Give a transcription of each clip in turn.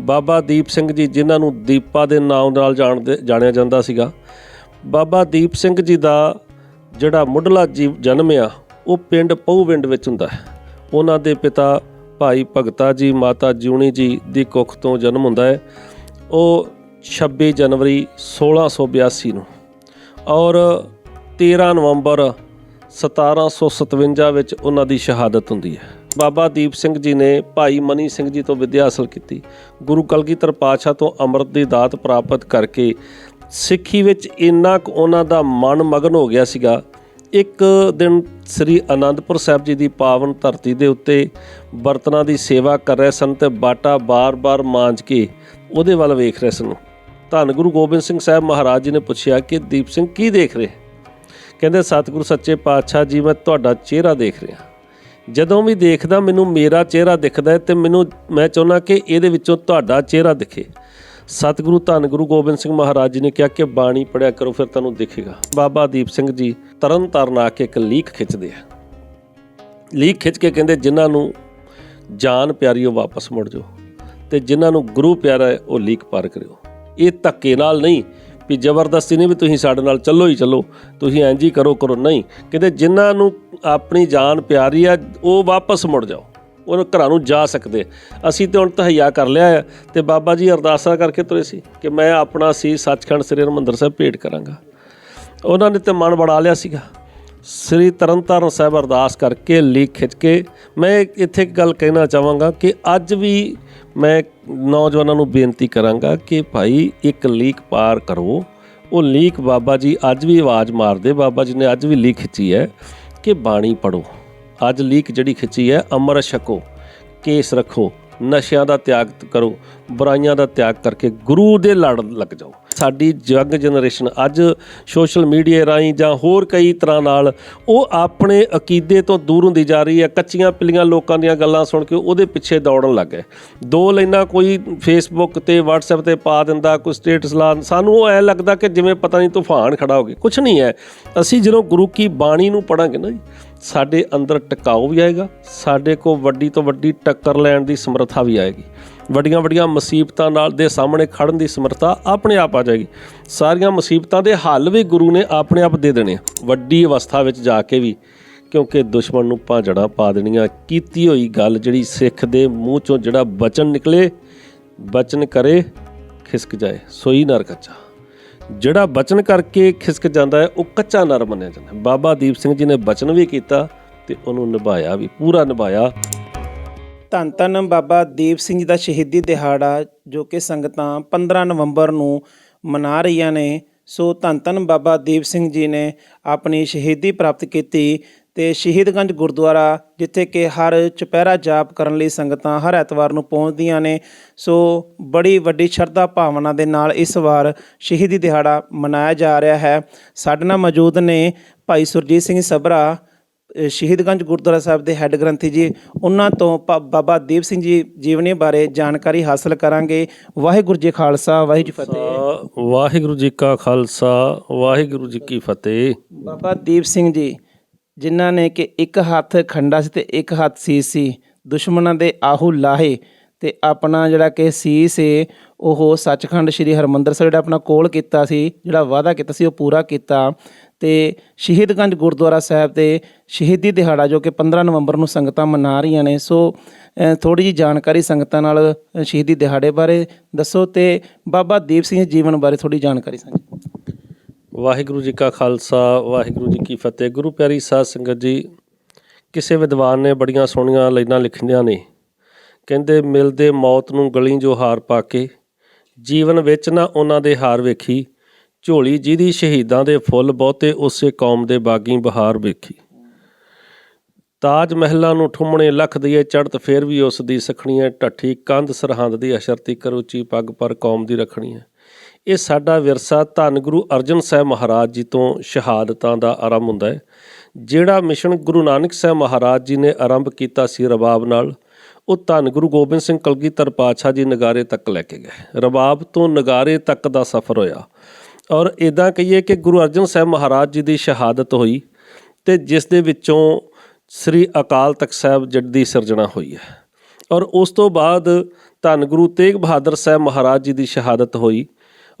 ਬਾਬਾ ਦੀਪ ਸਿੰਘ ਜੀ, ਜਿਨ੍ਹਾਂ ਨੂੰ ਦੀਪਾ ਦੇ ਨਾਮ ਨਾਲ ਜਾਣਦੇ ਜਾਣਿਆ ਜਾਂਦਾ ਸੀਗਾ। ਬਾਬਾ ਦੀਪ ਸਿੰਘ ਜੀ ਦਾ ਜਿਹੜਾ ਮੁੱਢਲਾ ਜੀਵ ਜਨਮ ਆ, ਉਹ ਪਿੰਡ ਪਹੂਵਿੰਡ ਵਿੱਚ ਹੁੰਦਾ ਹੈ। ਉਹਨਾਂ ਦੇ ਪਿਤਾ ਭਾਈ ਭਗਤਾ ਜੀ, ਮਾਤਾ ਜਿਉਣੀ ਜੀ ਦੀ ਕੁੱਖ ਤੋਂ ਜਨਮ ਹੁੰਦਾ ਹੈ। ਉਹ 26 ਜਨਵਰੀ 1682 ਨੂੰ ਔਰ 13 ਨਵੰਬਰ 1757 ਵਿੱਚ ਉਹਨਾਂ ਦੀ ਸ਼ਹਾਦਤ ਹੁੰਦੀ ਹੈ। ਬਾਬਾ ਦੀਪ ਸਿੰਘ ਜੀ ਨੇ ਭਾਈ ਮਨੀ ਸਿੰਘ ਜੀ ਤੋਂ ਵਿੱਦਿਆ ਹਾਸਲ ਕੀਤੀ। ਗੁਰੂ ਕਲਗੀਧਰ ਪਾਤਸ਼ਾਹ ਤੋਂ ਅੰਮ੍ਰਿਤ ਦੀ ਦਾਤ ਪ੍ਰਾਪਤ ਕਰਕੇ ਸਿੱਖੀ ਵਿੱਚ ਇੰਨਾ ਕੁ ਉਹਨਾਂ ਦਾ ਮਨ ਮਗਨ ਹੋ ਗਿਆ ਸੀਗਾ। ਇੱਕ ਦਿਨ ਸ੍ਰੀ ਅਨੰਦਪੁਰ ਸਾਹਿਬ ਜੀ ਦੀ ਪਾਵਨ ਧਰਤੀ ਦੇ ਉੱਤੇ ਬਰਤਨਾਂ ਦੀ ਸੇਵਾ ਕਰ ਰਹੇ ਸਨ ਤੇ ਬਾਟਾ ਬਾਰ-ਬਾਰ ਮਾਂਜ ਕੇ ਉਹਦੇ ਵੱਲ ਵੇਖ ਰਹੇ ਸਨ। ਧੰਨ ਗੁਰੂ ਗੋਬਿੰਦ ਸਿੰਘ ਸਾਹਿਬ ਮਹਾਰਾਜ ਜੀ ਨੇ ਪੁੱਛਿਆ ਕਿ ਦੀਪ ਸਿੰਘ ਕੀ ਦੇਖ ਰਹੇ ਕਹਿੰਦੇ, ਸਤਿਗੁਰੂ ਸੱਚੇ ਪਾਤਸ਼ਾਹ ਜੀ, ਮੈਂ ਤੁਹਾਡਾ ਚਿਹਰਾ ਦੇਖ ਰਿਹਾ ਜਦੋਂ ਵੀ ਦੇਖਦਾ ਮੈਨੂੰ ਮੇਰਾ ਚਿਹਰਾ ਦਿਖਦਾ ਹੈ ਤੇ ਮੈਨੂੰ ਮੈਂ ਚਾਹੁੰਦਾ ਕਿ ਇਹਦੇ ਵਿੱਚੋਂ ਤੁਹਾਡਾ ਚਿਹਰਾ ਦਿਖੇ। ਸਤਿਗੁਰੂ ਧੰਨ ਗੁਰੂ ਗੋਬਿੰਦ ਸਿੰਘ ਮਹਾਰਾਜ ਜੀ ਨੇ ਕਿਹਾ ਕਿ ਬਾਣੀ ਪੜਿਆ ਕਰੋ, ਫਿਰ ਤੁਹਾਨੂੰ ਦਿਖੇਗਾ। ਬਾਬਾ ਦੀਪ ਸਿੰਘ ਜੀ ਤਰਨ ਤਾਰਨ ਆ ਕੇ ਇੱਕ ਲੀਕ ਖਿੱਚਦੇ ਆ। ਲੀਕ ਖਿੱਚ ਕੇ ਕਹਿੰਦੇ, ਜਿਨ੍ਹਾਂ ਨੂੰ ਜਾਨ ਪਿਆਰੀ ਉਹ ਵਾਪਸ ਮੁੜ ਜਾਓ ਤੇ ਜਿਨ੍ਹਾਂ ਨੂੰ ਗੁਰੂ ਪਿਆਰਾ ਹੈ, ਉਹ ਲੀਕ ਪਾਰ ਕਰਿਓ। ਇਹ ਧੱਕੇ ਨਾਲ ਨਹੀਂ ਵੀ ਜ਼ਬਰਦਸਤੀ ਨਹੀਂ ਵੀ ਤੁਸੀਂ ਸਾਡੇ ਨਾਲ ਚੱਲੋ ਹੀ ਚੱਲੋ, ਤੁਸੀਂ ਇੰਜ ਹੀ ਕਰੋ ਕਰੋ। ਨਹੀਂ ਕਹਿੰਦੇ ਜਿਨ੍ਹਾਂ ਨੂੰ ਆਪਣੀ ਜਾਨ ਪਿਆਰੀ ਆ, ਉਹ ਵਾਪਸ ਮੁੜ ਜਾਓ। ਉਹ ਘਰਾਂ ਨੂੰ ਜਾ ਸਕਦੇ ਅਸੀਂ ਤੇ ਹੁਣ ਤਹਈਆ ਕਰ ਲਿਆ ਹੈ ਤੇ ਬਾਬਾ ਜੀ ਅਰਦਾਸਾਂ ਕਰਕੇ ਤੁਰੇ ਸੀ ਕਿ ਮੈਂ ਆਪਣਾ ਸੀ ਸੱਚਖੰਡ ਸ੍ਰੀ ਹਰਿਮੰਦਰ ਸਾਹਿਬ ਭੇਟ ਕਰਾਂਗਾ। ਉਹਨਾਂ ਨੇ ਤੇ ਮਨ ਬਣਾ ਲਿਆ ਸੀਗਾ। ਸ੍ਰੀ ਤਰਨਤਾਰਨ ਸਾਹਿਬ ਅਰਦਾਸ ਕਰਕੇ ਲੀਕ ਖਿੱਚ ਕੇ ਮੈਂ ਇੱਥੇ ਇੱਕ ਗੱਲ ਕਹਿਣਾ ਚਾਹਾਂਗਾ ਕਿ ਅੱਜ ਵੀ ਮੈਂ ਨੌਜਵਾਨਾਂ ਨੂੰ ਬੇਨਤੀ ਕਰਾਂਗਾ ਕਿ ਭਾਈ ਇੱਕ ਲੀਕ ਪਾਰ ਕਰੋ। ਉਹ ਲੀਕ ਬਾਬਾ ਜੀ ਅੱਜ ਵੀ ਆਵਾਜ਼ ਮਾਰਦੇ, ਬਾਬਾ ਜੀ ਨੇ ਅੱਜ ਵੀ ਲੀਕ ਖਿੱਚੀ ਹੈ ਕਿ ਬਾਣੀ ਪੜੋ ਅੱਜ ਲੀਕ ਜਿਹੜੀ ਖਿੱਚੀ ਹੈ, ਅਮਰ ਛਕੋ, ਕੇਸ ਰੱਖੋ, ਨਸ਼ਿਆਂ ਦਾ ਤਿਆਗ ਕਰੋ, ਬੁਰਾਈਆਂ ਦਾ ਤਿਆਗ ਕਰਕੇ ਗੁਰੂ ਦੇ ਲੜ ਲੱਗ ਜਾਓ। ਸਾਡੀ ਯੰਗ ਜਨਰੇਸ਼ਨ, ਅੱਜ ਸੋਸ਼ਲ ਮੀਡੀਆ ਰਾਹੀਂ ਜਾਂ ਹੋਰ ਕਈ ਤਰ੍ਹਾਂ ਨਾਲ ਉਹ ਆਪਣੇ ਅਕੀਦੇ ਤੋਂ ਦੂਰ ਹੁੰਦੀ ਜਾ ਰਹੀ ਹੈ। ਕੱਚੀਆਂ ਪਿੱਲੀਆਂ ਲੋਕਾਂ ਦੀਆਂ ਗੱਲਾਂ ਸੁਣ ਕੇ ਉਹਦੇ ਪਿੱਛੇ ਦੌੜਨ ਲੱਗ ਗਏ। ਦੋ ਲਾਈਨਾਂ ਕੋਈ ਫੇਸਬੁੱਕ ਤੇ WhatsApp ਤੇ ਪਾ ਦਿੰਦਾ, ਕੋਈ ਸਟੇਟਸ ਲਾ ਸਾਨੂੰ ਉਹ ਐ ਲੱਗਦਾ ਕਿ ਜਿਵੇਂ ਪਤਾ ਨਹੀਂ ਤੂਫਾਨ ਖੜਾ ਹੋ ਗਿਆ। ਕੁਝ ਨਹੀਂ ਹੈ। ਅਸੀਂ ਜਦੋਂ ਗੁਰੂ ਕੀ ਬਾਣੀ ਨੂੰ ਪੜਾਂਗੇ ਨਾ ਜੀ ਸਾਡੇ ਅੰਦਰ ਟਿਕਾਊ ਵੀ ਆਏਗਾ, ਸਾਡੇ ਕੋਲ ਵੱਡੀ ਤੋਂ ਵੱਡੀ ਟੱਕਰ ਲੈਣ ਦੀ ਸਮਰੱਥਾ ਵੀ ਆਏਗੀ। ਵੱਡੀਆਂ ਵੱਡੀਆਂ ਮੁਸੀਬਤਾਂ ਨਾਲ ਦੇ ਸਾਹਮਣੇ ਖੜਨ ਦੀ ਸਮਰੱਥਾ ਆਪਣੇ ਆਪ ਆ ਜਾਏਗੀ। ਸਾਰੀਆਂ ਮੁਸੀਬਤਾਂ ਦੇ ਹੱਲ ਵੀ ਗੁਰੂ ਨੇ ਆਪਣੇ ਆਪ ਦੇ ਦੇਣੇ ਵੱਡੀ ਅਵਸਥਾ ਵਿੱਚ ਜਾ ਕੇ ਵੀ, ਕਿਉਂਕਿ ਦੁਸ਼ਮਣ ਨੂੰ ਭਾਜੜਾਂ ਪਾ ਦੇਣੀਆਂ, ਕੀਤੀ ਹੋਈ ਗੱਲ ਜਿਹੜੀ ਸਿੱਖ ਦੇ ਮੂੰਹ ਚੋਂ ਜਿਹੜਾ ਬਚਨ ਨਿਕਲੇ, ਬਚਨ ਕਰੇ, ਖਿਸਕ ਜਾਏ। ਸੋਈ ਨਰ ਕੱਚਾ ਜਿਹੜਾ ਬਚਨ ਕਰਕੇ ਖਿਸਕ ਜਾਂਦਾ ਹੈ, ਉਹ ਕੱਚਾ ਨਰ ਮੰਨਿਆ ਜਾਂਦਾ ਹੈ। ਬਾਬਾ ਦੀਪ ਸਿੰਘ ਜੀ ਨੇ ਬਚਨ ਵੀ ਕੀਤਾ ਤੇ ਉਹਨੂੰ ਨਿਭਾਇਆ ਵੀ, ਪੂਰਾ ਨਿਭਾਇਆ। ਧੰਨ ਧੰਨ ਬਾਬਾ ਦੀਪ ਸਿੰਘ ਜੀ ਦਾ ਸ਼ਹੀਦੀ ਦਿਹਾੜਾ, ਜੋ ਕਿ ਸੰਗਤਾਂ 15 ਨਵੰਬਰ ਨੂੰ ਮਨਾ ਰਹੀਆਂ ਨੇ। ਸੋ ਧੰਨ ਧੰਨ ਬਾਬਾ ਦੀਪ ਸਿੰਘ ਜੀ ਨੇ ਆਪਣੀ ਸ਼ਹੀਦੀ ਪ੍ਰਾਪਤ ਕੀਤੀ। ਤੇ ਸ਼ਹੀਦਗੰਜ ਗੁਰਦੁਆਰਾ ਜਿੱਥੇ ਕਿ ਹਰ ਚੁਪਹਿਰਾ ਜਾਪ ਕਰਨ ਲਈ ਸੰਗਤਾਂ ਹਰ ਐਤਵਾਰ ਨੂੰ ਪਹੁੰਚਦੀਆਂ ਨੇ। ਸੋ ਬੜੀ ਵੱਡੀ ਸ਼ਰਧਾ ਭਾਵਨਾ ਦੇ ਨਾਲ ਇਸ ਵਾਰ ਸ਼ਹੀਦੀ ਦਿਹਾੜਾ ਮਨਾਇਆ ਜਾ ਰਿਹਾ ਹੈ। ਸਾਡੇ ਨਾਲ ਮੌਜੂਦ ਨੇ ਭਾਈ ਸੁਰਜੀਤ ਸਿੰਘ ਸਭਰਾ ਅ, ਸ਼ਹੀਦਗੰਜ ਗੁਰਦੁਆਰਾ ਸਾਹਿਬ ਦੇ ਹੈੱਡ ਗ੍ਰੰਥੀ ਜੀ। ਉਹਨਾਂ ਤੋਂ ਬਾਬਾ ਦੀਪ ਸਿੰਘ ਜੀ ਜੀਵਨੀ ਬਾਰੇ ਜਾਣਕਾਰੀ ਹਾਸਲ ਕਰਾਂਗੇ। ਵਾਹਿਗੁਰੂ ਜੀ ਖਾਲਸਾ ਵਾਹਿਗੁਰੂ ਜੀ ਫਤਿਹ। ਵਾਹਿਗੁਰੂ ਜੀ ਕਾ ਖਾਲਸਾ ਵਾਹਿਗੁਰੂ ਜੀ ਕੀ ਫਤਿਹ। ਬਾਬਾ ਦੀਪ ਸਿੰਘ ਜੀ ਜਿਨ੍ਹਾਂ ਨੇ ਕਿ ਇੱਕ ਹੱਥ ਖੰਡਾ ਸੀ ਤੇ ਇੱਕ ਹੱਥ ਸੀਸ ਸੀ। ਦੁਸ਼ਮਣਾਂ ਦੇ ਆਹੂ ਲਾਹੇ ਤੇ ਆਪਣਾ ਜਿਹੜਾ ਕਿ ਸੀਸ ਏ ਉਹ ਸੱਚਖੰਡ ਸ੍ਰੀ ਹਰਮੰਦਰ ਸਾਹਿਬ ਜਿਹੜਾ ਆਪਣਾ ਕੋਲ ਕੀਤਾ ਸੀ, ਜਿਹੜਾ ਵਾਅਦਾ ਕੀਤਾ ਸੀ, ਉਹ ਪੂਰਾ ਕੀਤਾ। ਤੇ ਸ਼ਹੀਦਗੰਜ ਗੁਰਦੁਆਰਾ ਸਾਹਿਬ ਤੇ ਸ਼ਹੀਦੀ ਦਿਹਾੜਾ ਜੋ ਕਿ 15 ਨਵੰਬਰ ਨੂੰ ਸੰਗਤਾਂ ਮਨਾ ਰਹੀਆਂ ਨੇ, ਸੋ ਥੋੜੀ ਜੀ ਜਾਣਕਾਰੀ ਸੰਗਤਾਂ ਨਾਲ ਸ਼ਹੀਦੀ ਦਿਹਾੜੇ ਬਾਰੇ ਦੱਸੋ ਤੇ ਬਾਬਾ ਦੀਪ ਸਿੰਘ ਜੀਵਨ ਬਾਰੇ ਥੋੜੀ ਜਾਣਕਾਰੀ ਸਾਂਝੀ ਵਾਹਿਗੁਰੂ ਜੀ ਕਾ ਖਾਲਸਾ, ਵਾਹਿਗੁਰੂ ਜੀ ਕੀ ਫਤਿਹ। ਗੁਰੂ ਪਿਆਰੀ ਸਾਧ ਸੰਗਤ ਜੀ, ਕਿਸੇ ਵਿਦਵਾਨ ਨੇ ਬੜੀਆਂ ਸੋਹਣੀਆਂ ਲਾਈਨਾਂ ਲਿਖੀਆਂ ਨੇ। ਕਹਿੰਦੇ ਮਿਲਦੇ ਮੌਤ ਨੂੰ ਗਲੀ ਜੋ ਹਾਰ ਪਾ ਕੇ, ਜੀਵਨ ਵਿੱਚ ਨਾ ਉਹਨਾਂ ਦੇ ਹਾਰ ਵੇਖੀ। ਝੋਲੀ ਜਿਹਦੀ ਸ਼ਹੀਦਾਂ ਦੇ ਫੁੱਲ ਬਹੁਤੇ ਉਸੇ ਕੌਮ ਦੇ ਬਾਗੀ ਬਹਾਰ ਵੇਖੀ। ਤਾਜ ਮਹਿਲਾਂ ਨੂੰ ਠੁੰਮਣੇ ਲੱਖ ਦੀਏ ਚੜਤ ਫੇਰ ਵੀ ਉਸ ਦੀ ਸਖਣੀ ਹੈ ਢੱਠੀ ਕੰਧ ਸਰਹੰਦ ਦੀ ਅਸ਼ਰਤੀ ਕਰ, ਉੱਚੀ ਪੱਗ ਪਰ ਕੌਮ ਦੀ ਰੱਖਣੀ ਹੈ। ਇਹ ਸਾਡਾ ਵਿਰਸਾ ਧੰਨ ਗੁਰੂ ਅਰਜਨ ਸਾਹਿਬ ਮਹਾਰਾਜ ਜੀ ਤੋਂ ਸ਼ਹਾਦਤਾਂ ਦਾ ਆਰੰਭ ਹੁੰਦਾ ਹੈ, ਜਿਹੜਾ ਮਿਸ਼ਨ ਗੁਰੂ ਨਾਨਕ ਸਾਹਿਬ ਮਹਾਰਾਜ ਜੀ ਨੇ ਆਰੰਭ ਕੀਤਾ ਸੀ ਰਬਾਬ ਨਾਲ, ਉਹ ਧੰਨ ਗੁਰੂ ਗੋਬਿੰਦ ਸਿੰਘ ਕਲਗੀਧਰ ਪਾਤਸ਼ਾਹ ਜੀ ਨਗਾਰੇ ਤੱਕ ਲੈ ਕੇ ਗਏ। ਰਬਾਬ ਤੋਂ ਨਗਾਰੇ ਤੱਕ ਦਾ ਸਫ਼ਰ ਹੋਇਆ ਔਰ ਇਦਾਂ ਕਹੀਏ ਕਿ ਗੁਰੂ ਅਰਜਨ ਸਾਹਿਬ ਮਹਾਰਾਜ ਜੀ ਦੀ ਸ਼ਹਾਦਤ ਹੋਈ ਤੇ ਜਿਸ ਦੇ ਵਿੱਚੋਂ ਸ੍ਰੀ ਅਕਾਲ ਤਖਤ ਸਾਹਿਬ ਜੱਟ ਦੀ ਸਿਰਜਣਾ ਹੋਈ ਹੈ। ਔਰ ਉਸ ਤੋਂ ਬਾਅਦ ਧੰਨ ਗੁਰੂ ਤੇਗ ਬਹਾਦਰ ਸਾਹਿਬ ਮਹਾਰਾਜ ਜੀ ਦੀ ਸ਼ਹਾਦਤ ਹੋਈ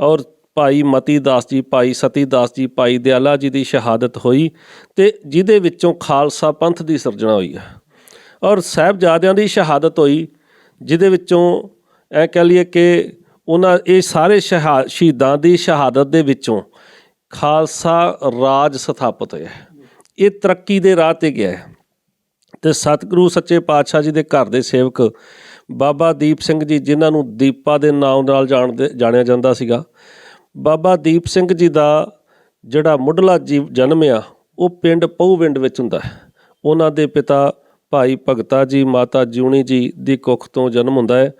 ਔਰ ਭਾਈ ਮਤੀ ਦਾਸ ਜੀ, ਭਾਈ ਸਤੀ ਦਾਸ ਜੀ, ਭਾਈ ਦਿਆਲਾ ਜੀ ਦੀ ਸ਼ਹਾਦਤ ਹੋਈ ਤੇ ਜਿਹਦੇ ਵਿੱਚੋਂ ਖਾਲਸਾ ਪੰਥ ਦੀ ਸਿਰਜਣਾ ਹੋਈ ਹੈ। ਔਰ ਸਾਹਿਬਜ਼ਾਦਿਆਂ ਦੀ ਸ਼ਹਾਦਤ ਹੋਈ, ਜਿਹਦੇ ਵਿੱਚੋਂ ਇਹ ਕਹਿ ਲਈਏ ਕਿ ਉਹਨਾਂ ਇਹ ਸਾਰੇ ਸ਼ਹਾ, ਸ਼ਹੀਦਾਂ ਦੀ ਸ਼ਹਾਦਤ ਦੇ ਵਿੱਚੋਂ ਖਾਲਸਾ ਰਾਜ ਸਥਾਪਿਤ ਹੋਇਆ ਇਹ ਤਰੱਕੀ ਦੇ ਰਾਹ ਤੇ ਗਿਆ ਹੈ। ਤੇ ਸਤਿਗੁਰੂ ਸੱਚੇ ਪਾਤਸ਼ਾਹ ਜੀ ਦੇ ਘਰ ਦੇ ਸੇਵਕ ਬਾਬਾ ਦੀਪ ਸਿੰਘ ਜੀ, ਜਿਨ੍ਹਾਂ ਨੂੰ ਦੀਪਾ ਦੇ ਨਾਮ ਨਾਲ ਜਾਣਦੇ, ਜਾਣਿਆ ਜਾਂਦਾ ਸੀਗਾ। ਬਾਬਾ ਦੀਪ ਸਿੰਘ ਜੀ ਦਾ ਜਿਹੜਾ ਮੁੱਢਲਾ ਜੀਵ ਜਨਮ ਆ, ਉਹ ਪਿੰਡ ਪਹੂਵਿੰਡ ਵਿੱਚ ਹੁੰਦਾ ਹੈ। ਉਹਨਾਂ ਦੇ ਪਿਤਾ ਭਾਈ ਭਗਤਾ ਜੀ, ਮਾਤਾ ਜਿਉਣੀ ਜੀ ਦੀ ਕੁੱਖ ਤੋਂ ਜਨਮ ਹੁੰਦਾ ਹੈ।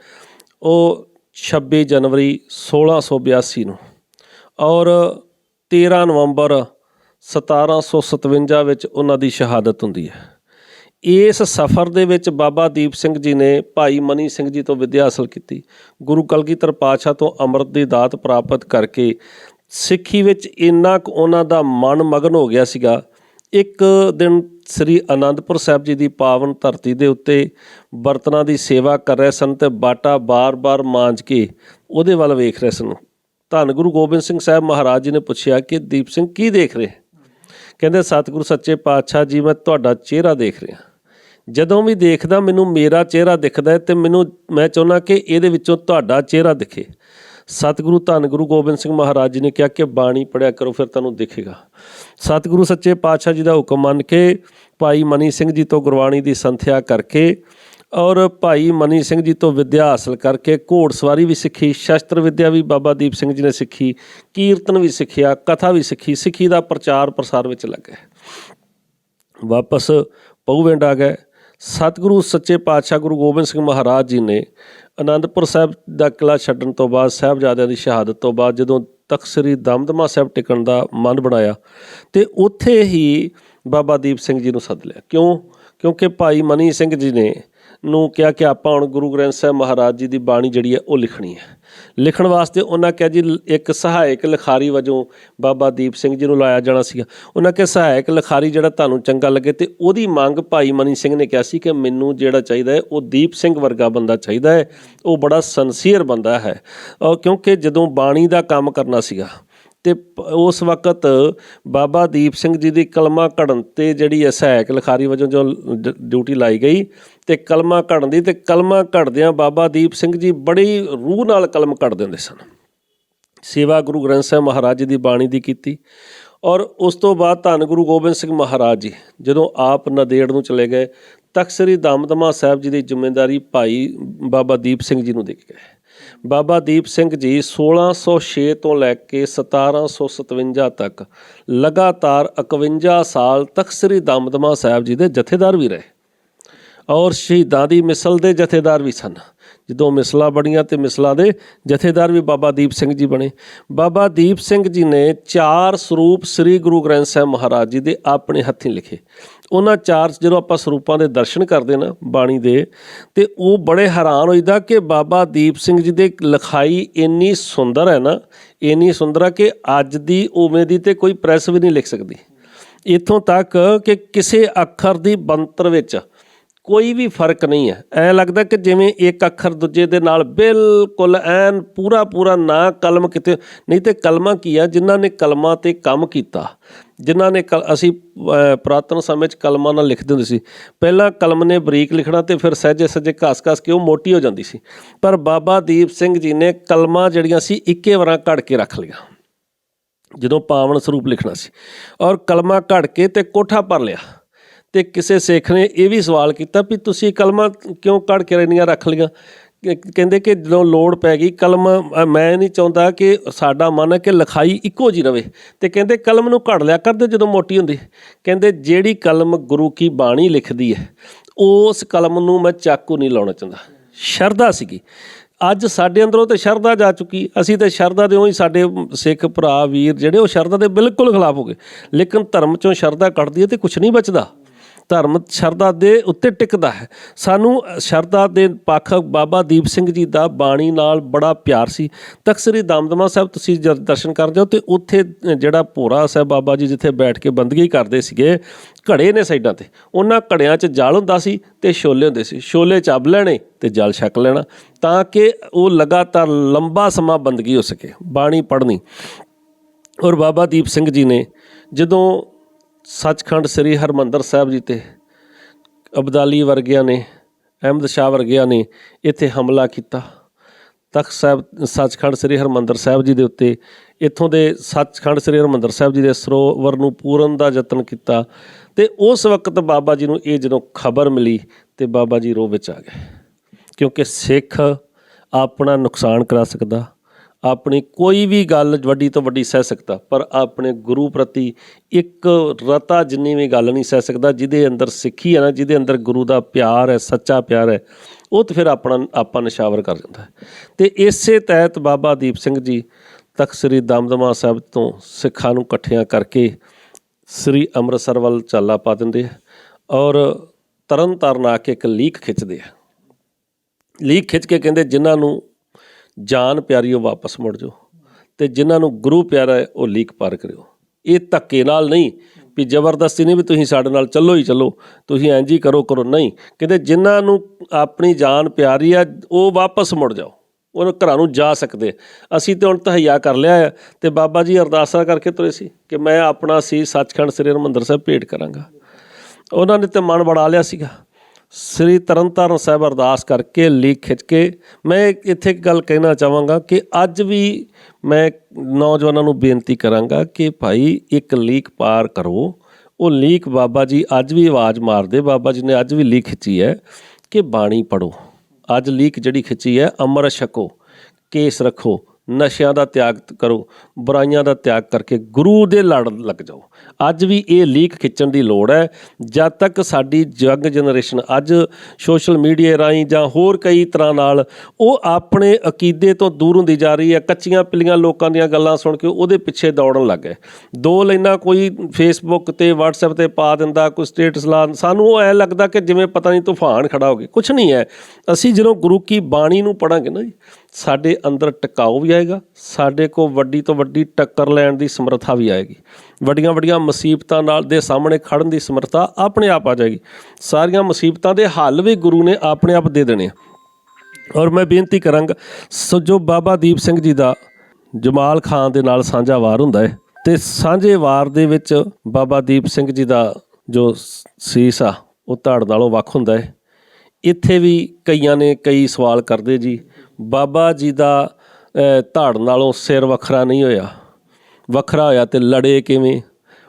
ਉਹ 26 ਜਨਵਰੀ 1682 ਨੂੰ ਔਰ 13 ਨਵੰਬਰ 1757 ਵਿੱਚ ਉਹਨਾਂ ਦੀ ਸ਼ਹਾਦਤ ਹੁੰਦੀ ਹੈ। ਇਸ ਸਫ਼ਰ ਦੇ ਵਿੱਚ ਬਾਬਾ ਦੀਪ ਸਿੰਘ ਜੀ ਨੇ ਭਾਈ ਮਨੀ ਸਿੰਘ ਜੀ ਤੋਂ ਵਿੱਦਿਆ ਹਾਸਲ ਕੀਤੀ। ਗੁਰੂ ਕਲਗੀਧਰ ਪਾਤਸ਼ਾਹ ਤੋਂ ਅੰਮ੍ਰਿਤ ਦੀ ਦਾਤ ਪ੍ਰਾਪਤ ਕਰਕੇ ਸਿੱਖੀ ਵਿੱਚ ਇੰਨਾ ਕੁ ਉਹਨਾਂ ਦਾ ਮਨ ਮਗਨ ਹੋ ਗਿਆ ਸੀਗਾ। ਇੱਕ ਦਿਨ ਸ੍ਰੀ ਅਨੰਦਪੁਰ ਸਾਹਿਬ ਜੀ ਦੀ ਪਾਵਨ ਧਰਤੀ ਦੇ ਉੱਤੇ ਬਰਤਨਾਂ ਦੀ ਸੇਵਾ ਕਰ ਰਹੇ ਸਨ ਤੇ ਬਾਟਾ ਬਾਰ-ਬਾਰ ਮਾਂਜ ਕੇ ਉਹਦੇ ਵੱਲ ਵੇਖ ਰਹੇ ਸਨ। ਧੰਨ ਗੁਰੂ ਗੋਬਿੰਦ ਸਿੰਘ ਸਾਹਿਬ ਮਹਾਰਾਜ ਜੀ ਨੇ ਪੁੱਛਿਆ ਕਿ ਦੀਪ ਸਿੰਘ ਕੀ ਦੇਖ ਰਹੇ ਕਹਿੰਦੇ, ਸਤਿਗੁਰੂ ਸੱਚੇ ਪਾਤਸ਼ਾਹ ਜੀ, ਮੈਂ ਤੁਹਾਡਾ ਚਿਹਰਾ ਦੇਖ ਰਿਹਾ ਜਦੋਂ ਵੀ ਦੇਖਦਾ ਮੈਨੂੰ ਮੇਰਾ ਚਿਹਰਾ ਦਿਖਦਾ ਹੈ ਤੇ ਮੈਨੂੰ ਮੈਂ ਚਾਹੁੰਦਾ ਕਿ ਇਹਦੇ ਵਿੱਚੋਂ ਤੁਹਾਡਾ ਚਿਹਰਾ ਦਿਖੇ। ਸਤਿਗੁਰੂ ਧੰਨ ਗੁਰੂ ਗੋਬਿੰਦ ਸਿੰਘ ਮਹਾਰਾਜ ਜੀ ਨੇ ਕਿਹਾ ਕਿ ਬਾਣੀ ਪੜਿਆ ਕਰੋ, ਫਿਰ ਤੁਹਾਨੂੰ ਦਿਖੇਗਾ। ਸਤਿਗੁਰੂ ਸੱਚੇ ਪਾਤਸ਼ਾਹ ਜੀ ਦਾ ਹੁਕਮ ਮੰਨ ਕੇ ਭਾਈ ਮਨੀ ਸਿੰਘ ਜੀ ਤੋਂ ਗੁਰਬਾਣੀ ਦੀ ਸੰਥਿਆ ਕਰਕੇ ਔਰ ਭਾਈ ਮਨੀ ਸਿੰਘ ਜੀ ਤੋਂ ਵਿੱਦਿਆ ਹਾਸਲ ਕਰਕੇ ਘੋੜਸਵਾਰੀ ਵੀ ਸਿੱਖੀ, ਸ਼ਸਤਰ ਵਿੱਦਿਆ ਵੀ ਬਾਬਾ ਦੀਪ ਸਿੰਘ ਜੀ ਨੇ ਸਿੱਖੀ, ਕੀਰਤਨ ਵੀ ਸਿੱਖਿਆ, ਕਥਾ ਵੀ ਸਿੱਖੀ ਸਿੱਖੀ ਦਾ ਪ੍ਰਚਾਰ ਪ੍ਰਸਾਰ ਵਿੱਚ ਲੱਗੇ ਵਾਪਸ ਪਹੂਵਿੰਡ ਆ ਗਏ। ਸਤਿਗੁਰੂ ਸੱਚੇ ਪਾਤਸ਼ਾਹ ਗੁਰੂ ਗੋਬਿੰਦ ਸਿੰਘ ਮਹਾਰਾਜ ਜੀ ਨੇ ਆਨੰਦਪੁਰ ਸਾਹਿਬ ਦਾ ਕਿਲਾ ਛੱਡਣ ਤੋਂ ਬਾਅਦ, ਸਾਹਿਬਜ਼ਾਦਿਆਂ ਦੀ ਸ਼ਹਾਦਤ ਤੋਂ ਬਾਅਦ ਜਦੋਂ ਤਖ਼ਤ ਸ੍ਰੀ ਦਮਦਮਾ ਸਾਹਿਬ ਟਿਕਣ ਦਾ ਮਨ ਬਣਾਇਆ, ਤੇ ਉੱਥੇ ਹੀ ਬਾਬਾ ਦੀਪ ਸਿੰਘ ਜੀ ਨੂੰ ਸੱਦ ਲਿਆ। ਕਿਉਂ? ਕਿਉਂਕਿ ਭਾਈ ਮਨੀ ਸਿੰਘ ਜੀ ਨੇ ਨੂੰ ਕਿਹਾ ਕਿ ਆਪਾਂ ਹੁਣ ਗੁਰੂ ਗ੍ਰੰਥ ਸਾਹਿਬ ਮਹਾਰਾਜ ਜੀ ਦੀ ਬਾਣੀ ਜਿਹੜੀ ਹੈ ਉਹ ਲਿਖਣੀ ਹੈ। ਲਿਖਣ ਵਾਸਤੇ ਉਹਨਾਂ ਕਿਹਾ ਜੀ, ਇੱਕ ਸਹਾਇਕ ਲਿਖਾਰੀ ਵਜੋਂ ਬਾਬਾ ਦੀਪ ਸਿੰਘ ਜੀ ਨੂੰ ਲਾਇਆ ਜਾਣਾ ਸੀਗਾ। ਉਹਨਾਂ ਕਿਹਾ, ਸਹਾਇਕ ਲਿਖਾਰੀ ਜਿਹੜਾ ਤੁਹਾਨੂੰ ਚੰਗਾ ਲੱਗੇ ਤੇ ਉਹਦੀ ਮੰਗ ਭਾਈ ਮਨੀ ਸਿੰਘ ਨੇ ਕਿਹਾ ਸੀ ਕਿ ਮੈਨੂੰ ਜਿਹੜਾ ਚਾਹੀਦਾ ਹੈ, ਉਹ ਦੀਪ ਸਿੰਘ ਵਰਗਾ ਬੰਦਾ ਚਾਹੀਦਾ ਹੈ। ਉਹ ਬੜਾ ਸੰਸੀਅਰ ਬੰਦਾ ਹੈ। ਕਿਉਂਕਿ ਜਦੋਂ ਬਾਣੀ ਦਾ ਕੰਮ ਕਰਨਾ ਸੀਗਾ ਤੇ ਪ- ਉਸ ਵਕਤ ਬਾਬਾ ਦੀਪ ਸਿੰਘ ਜੀ ਦੀ ਕਲਮਾ ਘੜਨ ਤੇ ਜਿਹੜੀ ਹੈ ਸਹਾਇਕ ਲਿਖਾਰੀ ਵਜੋਂ ਜੋ ਡਿਊਟੀ ਲਾਈ ਗਈ ਤੇ ਕਲਮਾ ਘੜਨ ਦੀ ਤੇ ਕਲਮਾ ਘੜਦਿਆਂ ਬਾਬਾ ਦੀਪ ਸਿੰਘ ਜੀ ਬੜੀ ਰੂਹ ਨਾਲ ਕਲਮ ਘੜ ਦਿੰਦੇ ਸਨ। ਸੇਵਾ ਗੁਰੂ ਗ੍ਰੰਥ ਸਾਹਿਬ ਮਹਾਰਾਜ ਜੀ ਦੀ ਬਾਣੀ ਦੀ ਕੀਤੀ ਔਰ ਉਸ ਤੋਂ ਬਾਅਦ ਧੰਨ ਗੁਰੂ ਗੋਬਿੰਦ ਸਿੰਘ ਮਹਾਰਾਜ ਜੀ ਜਦੋਂ ਆਪ ਨਦੇੜ ਨੂੰ ਚਲੇ ਗਏ ਤਖ਼ਤ ਸ੍ਰੀ ਦਮਦਮਾ ਸਾਹਿਬ ਜੀ ਦੀ ਜ਼ਿੰਮੇਵਾਰੀ ਭਾਈ ਬਾਬਾ ਦੀਪ ਸਿੰਘ ਜੀ ਨੂੰ ਦੇ ਕੇ ਗਏ। ਬਾਬਾ ਦੀਪ ਸਿੰਘ ਜੀ 1606 ਤੋਂ ਲੈ ਕੇ 1757 ਤੱਕ ਲਗਾਤਾਰ 51 ਸਾਲ ਤਖ਼ਤ ਸ੍ਰੀ ਦਮਦਮਾ ਸਾਹਿਬ ਜੀ ਦੇ ਜਥੇਦਾਰ ਵੀ ਰਹੇ। ਔਰ ਸ਼ਹੀਦਾਂ ਦੀ ਮਿਸਲ ਦੇ ਜਥੇਦਾਰ ਵੀ ਸਨ। ਜਦੋਂ ਮਿਸਲਾਂ ਬਣੀਆਂ ਤੇ ਮਿਸਲਾਂ ਦੇ ਜਥੇਦਾਰ ਵੀ ਬਾਬਾ ਦੀਪ ਸਿੰਘ ਜੀ ਬਣੇ। ਬਾਬਾ ਦੀਪ ਸਿੰਘ ਜੀ ਨੇ ਚਾਰ ਸਰੂਪ ਸ੍ਰੀ ਗੁਰੂ ਗ੍ਰੰਥ ਸਾਹਿਬ ਮਹਾਰਾਜ ਜੀ ਦੇ ਆਪਣੇ ਹੱਥੀਂ ਲਿਖੇ। ਉਹਨਾਂ ਚਾਰ ਜਦੋਂ ਆਪਾਂ ਸਰੂਪਾਂ ਦੇ ਦਰਸ਼ਨ ਕਰਦੇ ਨਾ ਬਾਣੀ ਦੇ, ਤੇ ਉਹ ਬੜੇ ਹੈਰਾਨ ਹੋਈਦਾ ਕਿ ਬਾਬਾ ਦੀਪ ਸਿੰਘ ਜੀ ਦੇ ਲਿਖਾਈ ਇੰਨੀ ਸੁੰਦਰ ਹੈ ਨਾ, ਇੰਨੀ ਸੁੰਦਰ ਹੈ ਕਿ ਅੱਜ ਦੀ ਉਵੇਂ ਦੀ ਤੇ ਕੋਈ ਪ੍ਰੈਸ ਵੀ ਨਹੀਂ ਲਿਖ ਸਕਦੀ। ਇਥੋਂ ਤੱਕ ਕਿ ਕਿਸੇ ਅੱਖਰ ਦੀ ਬੰਤਰ ਵਿੱਚ ਕੋਈ ਵੀ ਫ਼ਰਕ ਨਹੀਂ ਹੈ। ਐ ਲੱਗਦਾ ਕਿ ਜਿਵੇਂ ਇੱਕ ਅੱਖਰ ਦੂਜੇ ਦੇ ਨਾਲ ਬਿਲਕੁਲ ਐਨ ਪੂਰਾ ਪੂਰਾ ਨਾ ਕਲਮ ਕਿਤੇ ਨਹੀਂ ਤੇ ਕਲਮਾਂ ਕੀ ਆ ਜਿਨ੍ਹਾਂ ਨੇ ਕਲਮਾਂ ਤੇ ਕੰਮ ਕੀਤਾ। ਜਿਨ੍ਹਾਂ ਨੇ ਕਲ- ਅਸੀਂ ਅਹ, ਪੁਰਾਤਨ ਸਮੇਂ 'ਚ ਕਲਮਾਂ ਨਾਲ ਲਿਖਦੇ ਹੁੰਦੇ ਸੀ। ਪਹਿਲਾਂ ਕਲਮ ਨੇ ਬਰੀਕ ਲਿਖਣਾ ਤੇ ਫਿਰ ਸਹਿਜੇ ਸਹਿਜੇ ਘਸ-ਘਸ ਕੇ ਉਹ ਮੋਟੀ ਹੋ ਜਾਂਦੀ ਸੀ। ਪਰ ਬਾਬਾ ਦੀਪ ਸਿੰਘ ਜੀ ਨੇ ਕਲਮਾਂ ਜਿਹੜੀਆਂ ਸੀ ਇੱਕੇ ਵਾਰਾਂ ਘੜ ਕੇ ਰੱਖ ਲਈਆਂ। ਜਦੋਂ ਪਾਵਨ ਸਰੂਪ ਲਿਖਣਾ ਸੀ। ਔਰ ਕਲਮਾ ਘੜ ਕੇ ਤੇ ਕੋਠਾ ਭਰ ਲਿਆ। ਤੇ ਕਿਸੇ ਸਿੱਖ ਨੇ ਇਹ ਵੀ ਸਵਾਲ ਕੀਤਾ ਵੀ ਤੁਸੀਂ ਕਲਮਾ ਕਿਉਂ ਘੜ ਕੇ ਰਹਿਣੀਆਂ ਰੱਖ ਲਈਆਂ? ਕਹਿੰਦੇ ਕਿ ਜਦੋਂ ਲੋੜ ਪੈ ਗਈ ਕਲਮ ਮੈਂ ਨਹੀਂ ਚਾਹੁੰਦਾ ਕਿ ਸਾਡਾ ਮਨ ਹੈ ਕਿ ਲਿਖਾਈ ਇੱਕੋ ਜੀ ਰਵੇ। ਤੇ ਕਹਿੰਦੇ ਕਲਮ ਨੂੰ ਘੜ ਲਿਆ ਕਰਦੇ ਜਦੋਂ ਮੋਟੀ ਹੁੰਦੀ। ਕਹਿੰਦੇ ਜਿਹੜੀ ਕਲਮ ਗੁਰੂ ਕੀ ਬਾਣੀ ਲਿਖਦੀ ਹੈ, ਉਸ ਕਲਮ ਨੂੰ ਮੈਂ ਚਾਕੂ ਨਹੀਂ ਲਾਉਣਾ ਚਾਹੁੰਦਾ। ਸ਼ਰਧਾ ਸੀਗੀ। ਅੱਜ ਸਾਡੇ ਅੰਦਰੋਂ ਤੇ ਸ਼ਰਧਾ ਜਾ ਚੁੱਕੀ। ਅਸੀਂ ਤੇ ਸ਼ਰਧਾ ਦੇ ਉਹੀ ਸਾਡੇ ਸਿੱਖ ਭਰਾ, ਵੀਰ ਜਿਹੜੇ ਉਹ ਸ਼ਰਧਾ ਦੇ ਬਿਲਕੁਲ ਖਿਲਾਫ ਹੋ ਗਏ। ਲੇਕਿਨ ਧਰਮ ਚੋਂ ਸ਼ਰਧਾ ਕੱਢਦੀ ਹੈ ਤੇ ਕੁਝ ਨਹੀਂ ਬਚਦਾ। ਧਰਮ ਸ਼ਰਧਾ ਦੇ ਉੱਤੇ ਟਿਕਦਾ ਹੈ। ਸਾਨੂੰ ਸ਼ਰਧਾ ਦੇ ਪੱਖ ਬਾਬਾ ਦੀਪ ਸਿੰਘ ਜੀ ਦਾ ਬਾਣੀ ਨਾਲ ਬੜਾ ਪਿਆਰ ਸੀ। ਤਖਤ ਸ੍ਰੀ ਦਮਦਮਾ ਸਾਹਿਬ, ਤੁਸੀਂ ਜਦ ਦਰਸ਼ਨ ਕਰਦੇ ਹੋ ਤੇ ਉੱਥੇ ਜਿਹੜਾ ਭੋਰਾ ਸਾਹਿਬ ਬਾਬਾ ਜੀ ਜਿੱਥੇ ਬੈਠ ਕੇ ਬੰਦਗੀ ਕਰਦੇ ਸੀਗੇ, ਘੜੇ ਨੇ ਸਾਈਡਾਂ ਤੇ। ਉਹਨਾਂ ਘੜਿਆਂ 'ਚ ਜਲ ਹੁੰਦਾ ਸੀ ਤੇ ਛੋਲੇ ਹੁੰਦੇ ਸੀ। ਛੋਲੇ ਚੱਬ ਲੈਣੇ ਤੇ ਜਲ ਛਕ ਲੈਣਾ ਤਾਂ ਕਿ ਉਹ ਲਗਾਤਾਰ ਲੰਬਾ ਸਮਾਂ ਬੰਦਗੀ ਹੋ ਸਕੇ। ਬਾਣੀ ਪੜ੍ਹਨੀ। ਔਰ ਬਾਬਾ ਦੀਪ ਸਿੰਘ ਜੀ ਨੇ ਜਦੋਂ ਸੱਚਖੰਡ ਸ੍ਰੀ ਹਰਮੰਦਰ ਸਾਹਿਬ ਜੀ ਤੇ ਅਬਦਾਲੀ ਵਰਗਿਆਂ ਨੇ, ਅਹਿਮਦ ਸ਼ਾਹ ਵਰਗਿਆਂ ਨੇ ਇੱਥੇ ਹਮਲਾ ਕੀਤਾ। ਤਖਤ ਸਾਹਿਬ, ਸੱਚਖੰਡ ਸ੍ਰੀ ਹਰਮੰਦਰ ਸਾਹਿਬ ਜੀ ਦੇ ਉੱਤੇ, ਇੱਥੋਂ ਦੇ ਸੱਚਖੰਡ ਸ੍ਰੀ ਹਰਮੰਦਰ ਸਾਹਿਬ ਜੀ ਦੇ ਸਰੋਵਰ ਨੂੰ ਪੂਰਨ ਦਾ ਯਤਨ ਕੀਤਾ ਤੇ ਉਸ ਵਕਤ ਬਾਬਾ ਜੀ ਨੂੰ ਇਹ ਜਦੋਂ ਖਬਰ ਮਿਲੀ ਤੇ ਬਾਬਾ ਜੀ ਰੋਹ ਵਿੱਚ ਆ ਗਏ। ਕਿਉਂਕਿ ਸਿੱਖ ਆਪਣਾ ਨੁਕਸਾਨ ਕਰਾ ਸਕਦਾ ਆਪਣੀ ਕੋਈ ਵੀ ਗੱਲ ਵੱਡੀ ਤੋਂ ਵੱਡੀ ਸਹਿ ਸਕਦਾ, ਪਰ ਆਪਣੇ ਗੁਰੂ ਪ੍ਰਤੀ ਇੱਕ ਰਤਾ ਜਿੰਨੀ ਵੀ ਗੱਲ ਨਹੀਂ ਸਹਿ ਸਕਦਾ, ਜਿਹਦੇ ਅੰਦਰ ਸਿੱਖੀ ਹੈ ਨਾ, ਜਿਹਦੇ ਅੰਦਰ ਗੁਰੂ ਦਾ ਪਿਆਰ ਹੈ, ਸੱਚਾ ਪਿਆਰ ਹੈ, ਉਹ ਤਾਂ ਫਿਰ ਆਪਣਾ, ਆਪਾਂ ਨਿਸ਼ਾਵਰ ਕਰ ਜਾਂਦਾ ਹੈ। ਤੇ ਇਸੇ ਤਹਿਤ ਬਾਬਾ ਦੀਪ ਸਿੰਘ ਜੀ ਤਖਤ ਸ੍ਰੀ ਦਮਦਮਾ ਸਾਹਿਬ ਤੋਂ ਸਿੱਖਾਂ ਨੂੰ ਇਕੱਠਿਆਂ ਕਰਕੇ ਸ੍ਰੀ ਅੰਮ੍ਰਿਤਸਰ ਵੱਲ ਚਾਲਾ ਪਾ ਦਿੰਦੇ ਆ ਔਰ ਤਰਨ ਤਾਰਨ ਆ ਕੇ ਇੱਕ ਲੀਕ ਖਿੱਚਦੇ ਆ। ਲੀਕ ਖਿੱਚ ਕੇ ਕਹਿੰਦੇ ਜਿਨ੍ਹਾਂ ਨੂੰ ਜਾਨ ਪਿਆਰੀ ਉਹ ਵਾਪਸ ਮੁੜ ਜਾਓ ਤੇ ਜਿਨ੍ਹਾਂ ਨੂੰ ਗੁਰੂ ਪਿਆਰਾ ਹੈ, ਉਹ ਲੀਕ ਪਾਰ ਕਰਿਓ। ਇਹ ਧੱਕੇ ਨਾਲ ਨਹੀਂ ਵੀ ਜ਼ਬਰਦਸਤੀ ਨਹੀਂ ਵੀ ਤੁਸੀਂ ਸਾਡੇ ਨਾਲ ਚੱਲੋ ਹੀ ਚੱਲੋ, ਤੁਸੀਂ ਇੰਜ ਹੀ ਕਰੋ ਕਰੋ, ਨਹੀਂ। ਕਹਿੰਦੇ ਜਿਨ੍ਹਾਂ ਨੂੰ ਆਪਣੀ ਜਾਨ ਪਿਆਰੀ ਆ, ਉਹ ਵਾਪਸ ਮੁੜ ਜਾਓ। ਉਹ ਘਰਾਂ ਨੂੰ ਜਾ ਸਕਦੇ ਅਸੀਂ ਤੇ ਹੁਣ ਤਹਈਆ ਕਰ ਲਿਆ ਹੈ ਤੇ ਬਾਬਾ ਜੀ ਅਰਦਾਸਾਂ ਕਰਕੇ ਤੁਰੇ ਸੀ ਕਿ ਮੈਂ ਆਪਣਾ ਸੀ ਸੱਚਖੰਡ ਸ੍ਰੀ ਹਰਿਮੰਦਰ ਸਾਹਿਬ ਭੇਟ ਕਰਾਂਗਾ। ਉਹਨਾਂ ਨੇ ਤੇ ਮਨ ਬਣਾ ਲਿਆ ਸੀਗਾ। ਸ੍ਰੀ ਤਰਨਤਾਰਨ ਸਾਹਿਬ ਅਰਦਾਸ ਕਰਕੇ ਲੀਕ ਖਿੱਚ ਕੇ ਮੈਂ ਇੱਥੇ ਇੱਕ ਗੱਲ ਕਹਿਣਾ ਚਾਹਾਂਗਾ ਕਿ ਅੱਜ ਵੀ ਮੈਂ ਨੌਜਵਾਨਾਂ ਨੂੰ ਬੇਨਤੀ ਕਰਾਂਗਾ ਕਿ ਭਾਈ ਇੱਕ ਲੀਕ ਪਾਰ ਕਰੋ। ਉਹ ਲੀਕ ਬਾਬਾ ਜੀ ਅੱਜ ਵੀ ਆਵਾਜ਼ ਮਾਰਦੇ, ਬਾਬਾ ਜੀ ਨੇ ਅੱਜ ਵੀ ਲੀਕ ਖਿੱਚੀ ਹੈ ਕਿ ਬਾਣੀ ਪੜੋ ਅੱਜ ਲੀਕ ਜਿਹੜੀ ਖਿੱਚੀ ਹੈ ਅੰਮ੍ਰਿਤ ਛਕੋ, ਕੇਸ ਰੱਖੋ। ਨਸ਼ਿਆਂ ਦਾ ਤਿਆਗ ਕਰੋ, ਬੁਰਾਈਆਂ ਦਾ ਤਿਆਗ ਕਰਕੇ ਗੁਰੂ ਦੇ ਲੜ ਲੱਗ ਜਾਓ। ਅੱਜ ਵੀ ਇਹ ਲੀਕ ਖਿੱਚਣ ਦੀ ਲੋੜ ਹੈ। ਜਦ ਤੱਕ ਸਾਡੀ ਯੰਗ ਜਨਰੇਸ਼ਨ ਅੱਜ ਸੋਸ਼ਲ ਮੀਡੀਆ ਰਾਹੀਂ ਜਾਂ ਹੋਰ ਕਈ ਤਰ੍ਹਾਂ ਨਾਲ ਉਹ ਆਪਣੇ ਅਕੀਦੇ ਤੋਂ ਦੂਰ ਹੁੰਦੀ ਜਾ ਰਹੀ ਹੈ, ਕੱਚੀਆਂ ਪਿੱਲੀਆਂ ਲੋਕਾਂ ਦੀਆਂ ਗੱਲਾਂ ਸੁਣ ਕੇ ਉਹਦੇ ਪਿੱਛੇ ਦੌੜਨ ਲੱਗ ਗਏ। ਦੋ ਲਾਈਨਾਂ ਕੋਈ ਫੇਸਬੁੱਕ ਤੇ WhatsApp ਤੇ ਪਾ ਦਿੰਦਾ, ਕੋਈ ਸਟੇਟਸ ਲਾ ਸਾਨੂੰ ਉਹ ਐ ਲੱਗਦਾ ਕਿ ਜਿਵੇਂ ਪਤਾ ਨਹੀਂ ਤੂਫਾਨ ਖੜਾ ਹੋ ਗਿਆ ਕੁਝ ਨਹੀਂ ਹੈ। ਅਸੀਂ ਜਦੋਂ ਗੁਰੂ ਕੀ ਬਾਣੀ ਨੂੰ ਪੜਾਂਗੇ ਨਾ ਜੀ ਸਾਡੇ ਅੰਦਰ ਟਿਕਾਊ ਵੀ ਆਏਗਾ, ਸਾਡੇ ਕੋਲ ਵੱਡੀ ਤੋਂ ਵੱਡੀ ਟੱਕਰ ਲੈਣ ਦੀ ਸਮਰੱਥਾ ਵੀ ਆਏਗੀ। ਵੱਡੀਆਂ ਵੱਡੀਆਂ ਮੁਸੀਬਤਾਂ ਨਾਲ ਦੇ ਸਾਹਮਣੇ ਖੜਨ ਦੀ ਸਮਰੱਥਾ ਆਪਣੇ ਆਪ ਆ ਜਾਏਗੀ। ਸਾਰੀਆਂ ਮੁਸੀਬਤਾਂ ਦੇ ਹੱਲ ਵੀ ਗੁਰੂ ਨੇ ਆਪਣੇ ਆਪ ਦੇ ਦੇਣੇ ਆ। ਔਰ ਮੈਂ ਬੇਨਤੀ ਕਰਾਂਗਾ ਸੋ ਜੋ ਬਾਬਾ ਦੀਪ ਸਿੰਘ ਜੀ ਦਾ ਜਮਾਲ ਖਾਨ ਦੇ ਨਾਲ ਸਾਂਝਾ ਵਾਰ ਹੁੰਦਾ ਹੈ ਤੇ ਸਾਂਝੇ ਵਾਰ ਦੇ ਵਿੱਚ ਬਾਬਾ ਦੀਪ ਸਿੰਘ ਜੀ ਦਾ ਜੋ ਸੀਸ ਆ, ਉਹ ਧੜ ਨਾਲੋਂ ਵੱਖ ਹੁੰਦਾ ਹੈ ਇੱਥੇ ਵੀ ਕਈਆਂ ਨੇ ਕਈ ਸਵਾਲ ਕਰਦੇ ਜੀ ਬਾਬਾ ਜੀ ਦਾ ਧੜ ਨਾਲੋਂ ਸਿਰ ਵੱਖਰਾ ਨਹੀਂ ਹੋਇਆ। ਵੱਖਰਾ ਹੋਇਆ ਤੇ ਲੜੇ ਕਿਵੇਂ?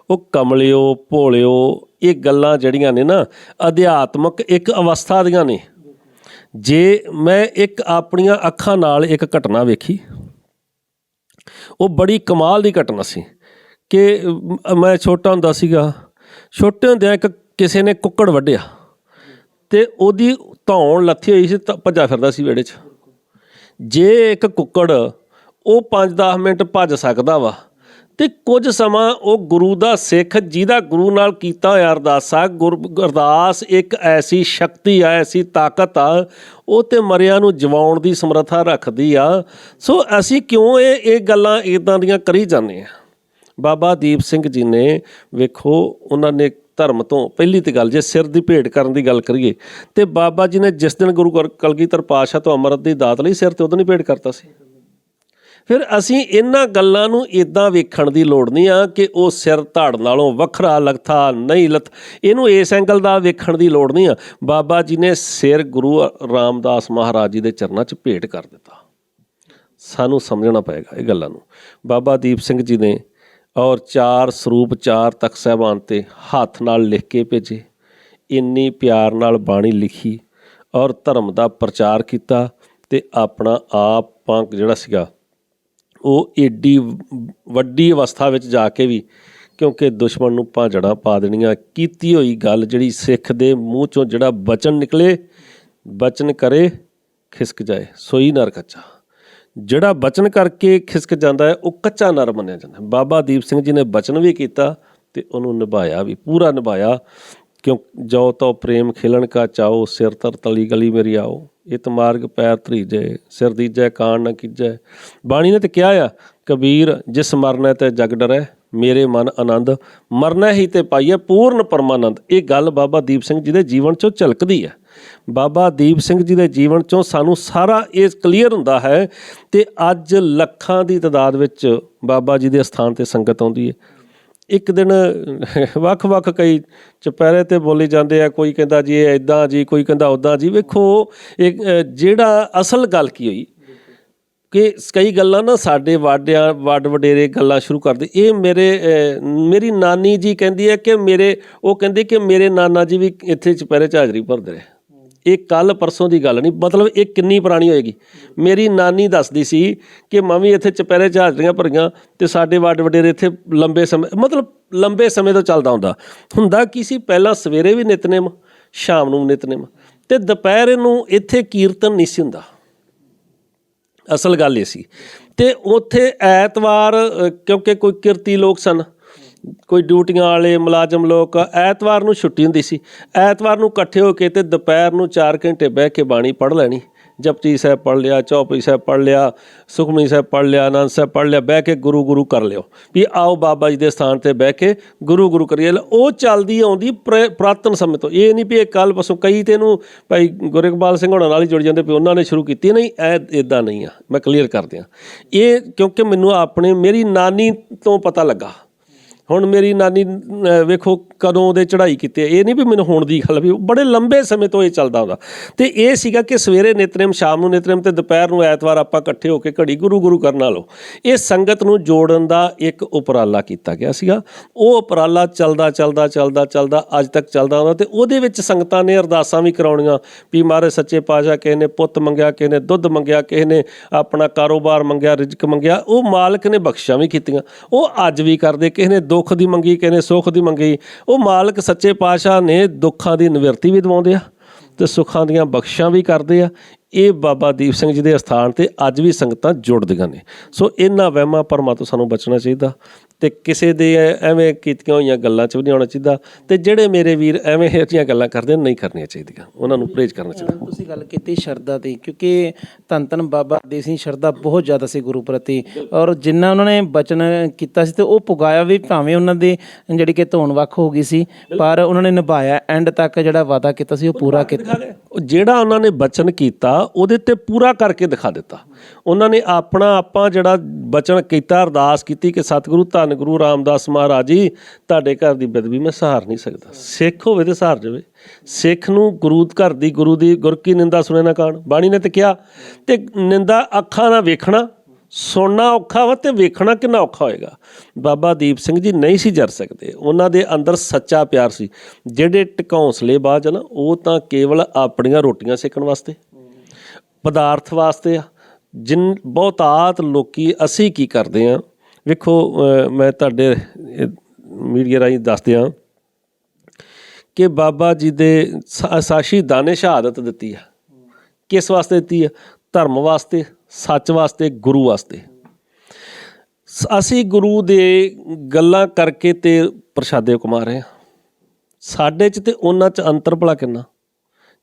ਉਹ ਕਮਲਿਓ, ਭੋਲਿਓ, ਇਹ ਗੱਲਾਂ ਜਿਹੜੀਆਂ ਨੇ ਨਾ, ਅਧਿਆਤਮਕ ਇੱਕ ਅਵਸਥਾ ਦੀਆਂ ਨੇ। ਜੇ ਮੈਂ ਇੱਕ ਆਪਣੀਆਂ ਅੱਖਾਂ ਨਾਲ ਇੱਕ ਘਟਨਾ ਵੇਖੀ, ਉਹ ਬੜੀ ਕਮਾਲ ਦੀ ਘਟਨਾ ਸੀ ਕਿ ਮੈਂ ਛੋਟਾ ਹੁੰਦਾ ਸੀਗਾ, ਛੋਟੇ ਹੁੰਦਿਆਂ ਇੱਕ ਕਿਸੇ ਨੇ ਕੁੱਕੜ ਵੱਢਿਆ ਤੇ ਉਹਦੀ ਧੌਣ ਲੱਥੀ ਹੋਈ ਸੀ, ਤਾਂ, ਭੱਜਾ ਫਿਰਦਾ ਸੀ ਵਿਹੜੇ 'ਚ। ਜੇ ਇੱਕ ਕੁੱਕੜ ਉਹ 5-10 ਮਿੰਟ ਭੱਜ ਸਕਦਾ ਵਾ, ਤੇ ਕੁਝ ਸਮਾਂ ਉਹ ਗੁਰੂ ਦਾ ਸਿੱਖ ਜਿਹਦਾ ਗੁਰੂ ਨਾਲ ਕੀਤਾ ਹੋਇਆ ਅਰਦਾਸਾ ਗੁਰ ਅਰਦਾਸ ਇੱਕ ਐਸੀ ਸ਼ਕਤੀ ਆ, ਐਸੀ ਤਾਕਤ ਆ, ਉਹ ਤੇ ਮਰਿਆਂ ਨੂੰ ਜਵਾਉਣ ਦੀ ਸਮਰੱਥਾ ਰੱਖਦੀ ਆ। ਸੋ ਅਸੀਂ ਕਿਉਂ ਇਹ ਇਹ ਗੱਲਾਂ ਇਦਾਂ ਦੀਆਂ ਕਰੀ ਜਾਂਦੇ ਆ? ਬਾਬਾ ਦੀਪ ਸਿੰਘ ਜੀ ਨੇ ਵੇਖੋ, ਉਹਨਾਂ ਨੇ ਧਰਮ ਤੋਂ ਪਹਿਲੀ ਤੇ ਗੱਲ, ਜੇ ਸਿਰ ਦੀ ਭੇਟ ਕਰਨ ਦੀ ਗੱਲ ਕਰੀਏ, ਤੇ ਬਾਬਾ ਜੀ ਨੇ ਜਿਸ ਦਿਨ ਗੁਰੂ ਗਰ- ਕਲਗੀਧਰ ਪਾਤਸ਼ਾਹ ਤੋਂ ਅੰਮ੍ਰਿਤ ਦੀ ਦਾਤ ਲਈ ਸਿਰ ਤੇ ਉਦੋਂ ਹੀ ਭੇਟ ਕਰਤਾ ਸੀ। ਫਿਰ ਅਸੀਂ ਇਹਨਾਂ ਗੱਲਾਂ ਨੂੰ ਇਦਾਂ ਵੇਖਣ ਦੀ ਲੋੜ ਨਹੀਂ ਆ ਕਿ ਉਹ ਸਿਰ ਧੜ ਨਾਲੋਂ ਵੱਖਰਾ, ਲਗਥਾ ਨਹੀਂ ਲਤ ਇਹਨੂੰ ਇਸ ਐਂਗਲ ਦਾ ਵੇਖਣ ਦੀ ਲੋੜ ਨਹੀਂ ਆ। ਬਾਬਾ ਜੀ ਨੇ ਸਿਰ ਗੁਰੂ ਰਾਮਦਾਸ ਮਹਾਰਾਜ ਜੀ ਦੇ ਚਰਨਾਂ 'ਚ ਭੇਟ ਕਰ ਦਿੱਤਾ। ਸਾਨੂੰ ਸਮਝਣਾ ਪਏਗਾ ਇਹ ਗੱਲਾਂ ਨੂੰ। ਬਾਬਾ ਦੀਪ ਸਿੰਘ ਜੀ ਨੇ ਔਰ ਚਾਰ ਸਰੂਪ ਚਾਰ ਤਖਤ ਸਾਹਿਬਾਨ ਤੇ ਹੱਥ ਨਾਲ ਲਿਖ ਕੇ ਭੇਜੇ। ਇੰਨੀ ਪਿਆਰ ਨਾਲ ਬਾਣੀ ਲਿਖੀ ਔਰ ਧਰਮ ਦਾ ਪ੍ਰਚਾਰ ਕੀਤਾ ਤੇ ਆਪਣਾ ਆਪ ਪੰਕ ਜਿਹੜਾ ਸੀਗਾ, ਉਹ ਏਡੀ ਵੱਡੀ ਅਵਸਥਾ ਵਿੱਚ ਜਾ ਕੇ ਵੀ ਕਿਉਂਕਿ ਦੁਸ਼ਮਣ ਨੂੰ ਭਾਜੜਾ ਪਾ ਦੇਣੀਆਂ। ਕੀਤੀ ਹੋਈ ਗੱਲ ਜਿਹੜੀ ਸਿੱਖ ਦੇ ਮੂੰਹ ਚੋਂ ਜਿਹੜਾ ਬਚਨ ਨਿਕਲੇ, ਬਚਨ ਕਰੇ, ਖਿਸਕ ਜਾਏ। ਸੋਈ ਨਰ ਕੱਚਾ ਜਿਹੜਾ ਬਚਨ ਕਰਕੇ ਖਿਸਕ ਜਾਂਦਾ ਹੈ, ਉਹ ਕੱਚਾ ਨਰ ਮੰਨਿਆ ਜਾਂਦਾ ਹੈ। ਬਾਬਾ ਦੀਪ ਸਿੰਘ ਜੀ ਨੇ ਬਚਨ ਵੀ ਕੀਤਾ ਤੇ ਉਹਨੂੰ ਨਿਭਾਇਆ ਵੀ, ਪੂਰਾ ਨਿਭਾਇਆ। ਕਿਉਂ? ਜੋ ਤੋ ਪ੍ਰੇਮ ਖਿਲਣ ਕਾ ਚਾਓ, ਸਿਰ ਤਰ ਤਲੀ ਗਲੀ ਮੇਰੀ ਆਓ। ਇਤ ਮਾਰਗ ਪੈਰ ਧਰੀਜੈ, ਸਿਰ ਦੀਜੈ ਕਾਣ ਨ ਕੀਜੈ। ਬਾਣੀ ਨੇ ਤੇ ਕਿਹਾ ਆ, ਕਬੀਰ, ਜਿਸ ਮਰਨੈ ਤੇ ਜਗ ਡਰੈ, ਮੇਰੇ ਮਨ ਆਨੰਦ। ਮਰਨਾ ਹੀ ਤੇ ਪਾਈਏ ਪੂਰਨ ਪਰਮਾਨੰਦ। ਇਹ ਗੱਲ ਬਾਬਾ ਦੀਪ ਸਿੰਘ ਜੀ ਦੇ ਜੀਵਨ ਚੋਂ ਝਲਕਦੀ ਹੈ। ਬਾਬਾ ਦੀਪ ਸਿੰਘ ਜੀ ਦੇ ਜੀਵਨ ਚੋਂ ਸਾਨੂੰ ਸਾਰਾ ਇਹ ਕਲੀਅਰ ਹੁੰਦਾ ਹੈ ਤੇ ਅੱਜ ਲੱਖਾਂ ਦੀ ਤਾਦਾਦ ਵਿੱਚ ਬਾਬਾ ਜੀ ਦੇ ਸਥਾਨ ਤੇ ਸੰਗਤ ਆਉਂਦੀ ਹੈ। ਇੱਕ ਦਿਨ ਵੱਖ-ਵੱਖ ਕਈ ਚੁਪਹਿਰੇ ਤੇ ਬੋਲੇ ਜਾਂਦੇ ਆ, ਕੋਈ ਕਹਿੰਦਾ ਜੀ ਇਹ ਇਦਾਂ ਜੀ, ਕੋਈ ਕਹਿੰਦਾ ਉਦਾਂ ਜੀ। ਵੇਖੋ, ਇਹ ਜਿਹੜਾ ਅਸਲ ਗੱਲ ਕੀ ਹੋਈ? ਕਿ ਕਈ ਗੱਲਾਂ ਨਾ ਸਾਡੇ ਵਾਡਿਆਂ, ਵਾਡ ਵਡੇਰੇ ਗੱਲਾਂ ਸ਼ੁਰੂ ਕਰਦੇ। ਇਹ ਮੇਰੇ ਮੇਰੀ ਨਾਨੀ ਜੀ ਕਹਿੰਦੀ ਹੈ ਕਿ ਮੇਰੇ, ਉਹ ਕਹਿੰਦੇ ਕਿ ਮੇਰੇ ਨਾਨਾ ਜੀ ਵੀ ਇੱਥੇ ਚੁਪਹਿਰੇ 'ਚ ਹਾਜ਼ਰੀ ਭਰਦੇ ਰਹੇ। ਇਹ ਕੱਲ ਪਰਸੋਂ ਦੀ ਗੱਲ ਨਹੀਂ, ਮਤਲਬ ਇਹ ਕਿੰਨੀ ਪੁਰਾਣੀ ਹੋਏਗੀ। ਮੇਰੀ ਨਾਨੀ ਦੱਸਦੀ ਸੀ ਕਿ ਮੈਂ ਵੀ ਇੱਥੇ ਚੁਪਹਿਰੇ 'ਚ ਭਰੀਆਂ ਤੇ ਸਾਡੇ ਵੱਡ ਵਡੇਰੇ ਇੱਥੇ ਲੰਬੇ ਸਮੇਂ, ਮਤਲਬ ਲੰਬੇ ਸਮੇਂ ਤੋਂ ਚੱਲਦਾ ਹੁੰਦਾ। ਹੁੰਦਾ ਕੀ ਸੀ? ਪਹਿਲਾਂ ਸਵੇਰੇ ਵੀ ਨਿਤਨੇਮ, ਸ਼ਾਮ ਨੂੰ ਵੀ ਨਿਤਨੇਮ। ਤੇ ਦੁਪਹਿਰ ਨੂੰ ਇੱਥੇ ਕੀਰਤਨ ਨਹੀਂ ਸੀ ਹੁੰਦਾ। ਅਸਲ ਗੱਲ ਇਹ ਸੀ। ਤੇ ਉੱਥੇ ਐਤਵਾਰ ਕਿਉਂਕਿ ਕੋਈ ਕਿਰਤੀ ਲੋਕ ਸਨ ਕੋਈ ਡਿਊਟੀਆਂ ਵਾਲੇ, ਮੁਲਾਜ਼ਮ ਲੋਕ, ਐਤਵਾਰ ਨੂੰ ਛੁੱਟੀ ਹੁੰਦੀ ਸੀ। ਐਤਵਾਰ ਨੂੰ ਇਕੱਠੇ ਹੋ ਕੇ ਤੇ ਦੁਪਹਿਰ ਨੂੰ 4 ਘੰਟੇ ਬਹਿ ਕੇ ਬਾਣੀ ਪੜ੍ਹ ਲੈਣੀ। ਜਪਜੀ ਸਾਹਿਬ ਪੜ੍ਹ ਲਿਆ ਚੌਪਈ ਸਾਹਿਬ ਪੜ੍ਹ ਲਿਆ, ਸੁਖਮਨੀ ਸਾਹਿਬ ਪੜ੍ਹ ਲਿਆ, ਆਨੰਦ ਸਾਹਿਬ ਪੜ੍ਹ ਲਿਆ, ਬਹਿ ਕੇ ਗੁਰੂ ਗੁਰੂ ਕਰ ਲਿਓ। ਵੀ ਆਓ ਬਾਬਾ ਜੀ ਦੇ ਸਥਾਨ ਤੇ ਬਹਿ ਕੇ ਗੁਰੂ ਗੁਰੂ ਕਰੀਏ। ਉਹ ਚੱਲਦੀ ਆਉਂਦੀ ਪ੍ਰ- ਪੁਰਾਤਨ ਸਮੇਂ ਤੋਂ। ਇਹ ਨਹੀਂ ਵੀ ਇਹ ਕੱਲ ਪਸੋਂ ਕਈ ਤੇ ਇਹਨੂੰ ਭਾਈ ਗੁਰਇਕਬਾਲ ਸਿੰਘ ਹੋਣਾ ਨਾਲ ਹੀ ਜੁੜ ਜਾਂਦੇ, ਵੀ ਉਹਨਾਂ ਨੇ ਸ਼ੁਰੂ ਕੀਤੀ ਨਹੀਂ, ਐ ਇਦਾਂ ਨਹੀਂ ਆ। ਮੈਂ ਕਲੀਅਰ ਕਰ ਦਿਆਂ। ਇਹ ਕਿਉਂਕਿ ਮੈਨੂੰ ਆਪਣੇ, ਮੇਰੀ ਨਾਨੀ ਤੋਂ ਪਤਾ ਲੱਗਾ। ਹੁਣ ਮੇਰੀ ਨਾਨੀ ਵੇਖੋ ਕਦੋਂ ਉਹਦੇ ਚੜ੍ਹਾਈ ਕੀਤੀ ਇਹ ਨਹੀਂ ਵੀ ਮੈਨੂੰ ਹੁਣ ਦੀ ਗੱਲ ਵੀ ਬੜੇ ਲੰਬੇ ਸਮੇਂ ਤੋਂ ਇਹ ਚੱਲਦਾ ਹੁੰਦਾ। ਤੇ ਇਹ ਸੀਗਾ ਕਿ ਸਵੇਰੇ ਨਿਤਨੇਮ ਸ਼ਾਮ ਨੂੰ ਨਿਤਨੇਮ ਤੇ ਦੁਪਹਿਰ ਨੂੰ ਐਤਵਾਰ ਆਪਾਂ ਇਕੱਠੇ ਹੋ ਕੇ ਘੜੀ ਗੁਰੂ ਗੁਰੂ ਕਰਨ ਵਾਲੋ ਇਹ ਸੰਗਤ ਨੂੰ ਜੋੜਨ ਦਾ ਇੱਕ ਉਪਰਾਲਾ ਕੀਤਾ ਗਿਆ ਸੀਗਾ। ਉਹ ਉਪਰਾਲਾ ਚੱਲਦਾ ਚੱਲਦਾ ਚੱਲਦਾ ਚੱਲਦਾ, ਅੱਜ ਤੱਕ ਚੱਲਦਾ ਆਉਂਦਾ ਤੇ ਉਹਦੇ ਵਿੱਚ ਸੰਗਤਾਂ ਨੇ ਅਰਦਾਸਾਂ ਵੀ ਕਰਾਉਣੀਆਂ ਵੀ ਮਹਾਰਾਜ ਸੱਚੇ ਪਾਤਸ਼ਾਹ ਕਿਸੇ ਨੇ ਪੁੱਤ ਮੰਗਿਆ, ਕਿਸੇ ਨੇ ਦੁੱਧ ਮੰਗਿਆ, ਕਿਸੇ ਨੇ ਆਪਣਾ ਕਾਰੋਬਾਰ ਮੰਗਿਆ, ਰਿਜ਼ਕ ਮੰਗਿਆ। ਉਹ ਮਾਲਕ ਨੇ ਬਖਸ਼ਾਂ ਵੀ ਕੀਤੀਆਂ। ਉਹ ਅੱਜ ਵੀ ਕਰਦੇ, ਕਿਸੇ ਨੇ ਸੁੱਖ ਦੀ ਮੰਗੀ ਕਹਿੰਦੇ, ਸੁੱਖ ਦੀ ਮੰਗੀ। ਉਹ ਮਾਲਕ ਸੱਚੇ ਪਾਤਸ਼ਾਹ ਨੇ ਦੁੱਖਾਂ ਦੀ ਨਿਵਰਤੀ ਵੀ ਦਿਵਾਉਂਦੇ ਆ ਤੇ ਸੁੱਖਾਂ ਦੀਆਂ ਬਖਸ਼ਾਂ ਵੀ ਕਰਦੇ ਆ। ਇਹ ਬਾਬਾ ਦੀਪ ਸਿੰਘ ਜੀ ਦੇ ਅਸਥਾਨ ਤੇ ਅੱਜ ਵੀ ਸੰਗਤਾਂ ਜੁੜਦੀਆਂ ਨੇ। ਸੋ ਇਹਨਾਂ ਵਹਿਮਾਂ ਭਰਮਾਂ ਤੋਂ ਸਾਨੂੰ ਬਚਣਾ ਚਾਹੀਦਾ ਤੇ ਕਿਸੇ ਦੇ ਐਵੇਂ ਕੀਤੀਆਂ ਹੋਈਆਂ ਗੱਲਾਂ 'ਚ ਵੀ ਨਹੀਂ ਆਉਣਾ ਚਾਹੀਦਾ ਤੇ ਜਿਹੜੇ ਮੇਰੇ ਵੀਰ ਐਵੇਂ ਇਹੋ ਗੱਲਾਂ ਕਰਦੇ ਨਹੀਂ ਕਰਨੀਆਂ ਚਾਹੀਦੀਆਂ। ਉਹਨਾਂ ਨੂੰ ਪਰਹੇਜ਼ ਕਰਨਾ ਚਾਹੀਦਾ। ਤੁਸੀਂ ਗੱਲ ਕੀਤੀ ਸ਼ਰਧਾ ਦੀ ਕਿਉਂਕਿ ਧੰਨ ਧੰਨ ਬਾਬਾ ਦੀਪ ਸਿੰਘ ਸ਼ਰਧਾ ਬਹੁਤ ਜ਼ਿਆਦਾ ਸੀ ਗੁਰੂ ਪ੍ਰਤੀ ਔਰ ਜਿੰਨਾ ਉਹਨਾਂ ਨੇ ਬਚਨ ਕੀਤਾ ਸੀ ਤੇ ਉਹ ਪੁਗਾਇਆ ਵੀ ਭਾਵੇਂ ਉਹਨਾਂ ਦੀ ਜਿਹੜੀ ਕਿ ਧੋਣ ਵੱਖ ਹੋ ਗਈ ਸੀ ਪਰ ਉਹਨਾਂ ਨੇ ਨਿਭਾਇਆ। ਐਂਡ ਤੱਕ ਜਿਹੜਾ ਵਾਅਦਾ ਕੀਤਾ ਸੀ ਉਹ ਪੂਰਾ ਕੀਤਾ। ਜਿਹੜਾ ਉਹਨਾਂ ਨੇ ਬਚਨ ਕੀਤਾ, ਉਹਦੇ ਤੇ ਪੂਰਾ ਕਰਕੇ ਦਿਖਾ ਦਿੱਤਾ। ਉਹਨਾਂ ਨੇ ਆਪਣਾ ਆਪਾਂ ਜਿਹੜਾ ਬਚਨ ਕੀਤਾ, ਅਰਦਾਸ ਕੀਤੀ ਕਿ ਸਤਿਗੁਰੂ, ਧੰਨ ਗੁਰੂ ਰਾਮਦਾਸ ਮਹਾਰਾਜ ਜੀ, ਤੁਹਾਡੇ ਘਰ ਦੀ ਬਦਬੀ ਮੈਂ ਸਹਾਰ ਨਹੀਂ ਸਕਦਾ। ਸਿੱਖ ਹੋਵੇ ਤੇ ਸਹਾਰ ਜਾਵੇ। ਸਿੱਖ ਨੂੰ ਗੁਰੂ ਘਰ ਦੀ ਗੁਰੂ ਦੀ ਗੁਰ ਕੀ ਨਿੰਦਾ ਸੁਣੇ ਨਾ ਕਾਣ। ਬਾਣੀ ਨੇ ਤੇ ਕਿਹਾ, ਤੇ ਨਿੰਦਾ ਅੱਖਾਂ ਨਾਲ ਵੇਖਣਾ ਸੁਣਨਾ ਔਖਾ ਵਾ ਤੇ ਵੇਖਣਾ ਕਿੰਨਾ ਔਖਾ ਹੋਏਗਾ। ਬਾਬਾ ਦੀਪ ਸਿੰਘ ਜੀ ਨਹੀਂ ਸੀ ਜਰ ਸਕਦੇ। ਉਹਨਾਂ ਦੇ ਅੰਦਰ ਸੱਚਾ ਪਿਆਰ ਸੀ। ਜਿਹੜੇ ਟਿਕੌਂਸਲੇ ਬਾਜ ਨਾ, ਉਹ ਤਾਂ ਕੇਵਲ ਆਪਣੀਆਂ ਰੋਟੀਆਂ ਸੇਕਣ ਵਾਸਤੇ, ਪਦਾਰਥ ਵਾਸਤੇ ਆ। ਜਿਨ ਬਹੁਤਾਤ ਲੋਕੀ ਅਸੀਂ ਕੀ ਕਰਦੇ ਆ। ਵੇਖੋ ਮੈਂ ਤੁਹਾਡੇ ਮੀਡੀਆ ਰਾਹੀਂ ਦੱਸ ਦਿਆਂ ਕਿ ਬਾਬਾ ਜੀ ਦੇ ਸਾਸ਼ੀ ਦਾਨੇ ਸ਼ਹਾਦਤ ਦਿੱਤੀ ਆ। ਕਿਸ ਵਾਸਤੇ ਦਿੱਤੀ ਆ? ਧਰਮ ਵਾਸਤੇ। ਸੱਚ ਵਾਸਤੇ, ਗੁਰੂ ਵਾਸਤੇ। ਸ- ਅਸੀਂ ਗੁਰੂ ਦੇ ਗੱਲਾਂ ਕਰਕੇ ਤੇ ਪ੍ਰਸ਼ਾਦੇ ਕਮਾ ਰਹੇ ਹਾਂ। ਸਾਡੇ 'ਚ ਤੇ ਉਹਨਾਂ 'ਚ ਅੰਤਰ ਭਲਾ ਕਿੰਨਾ?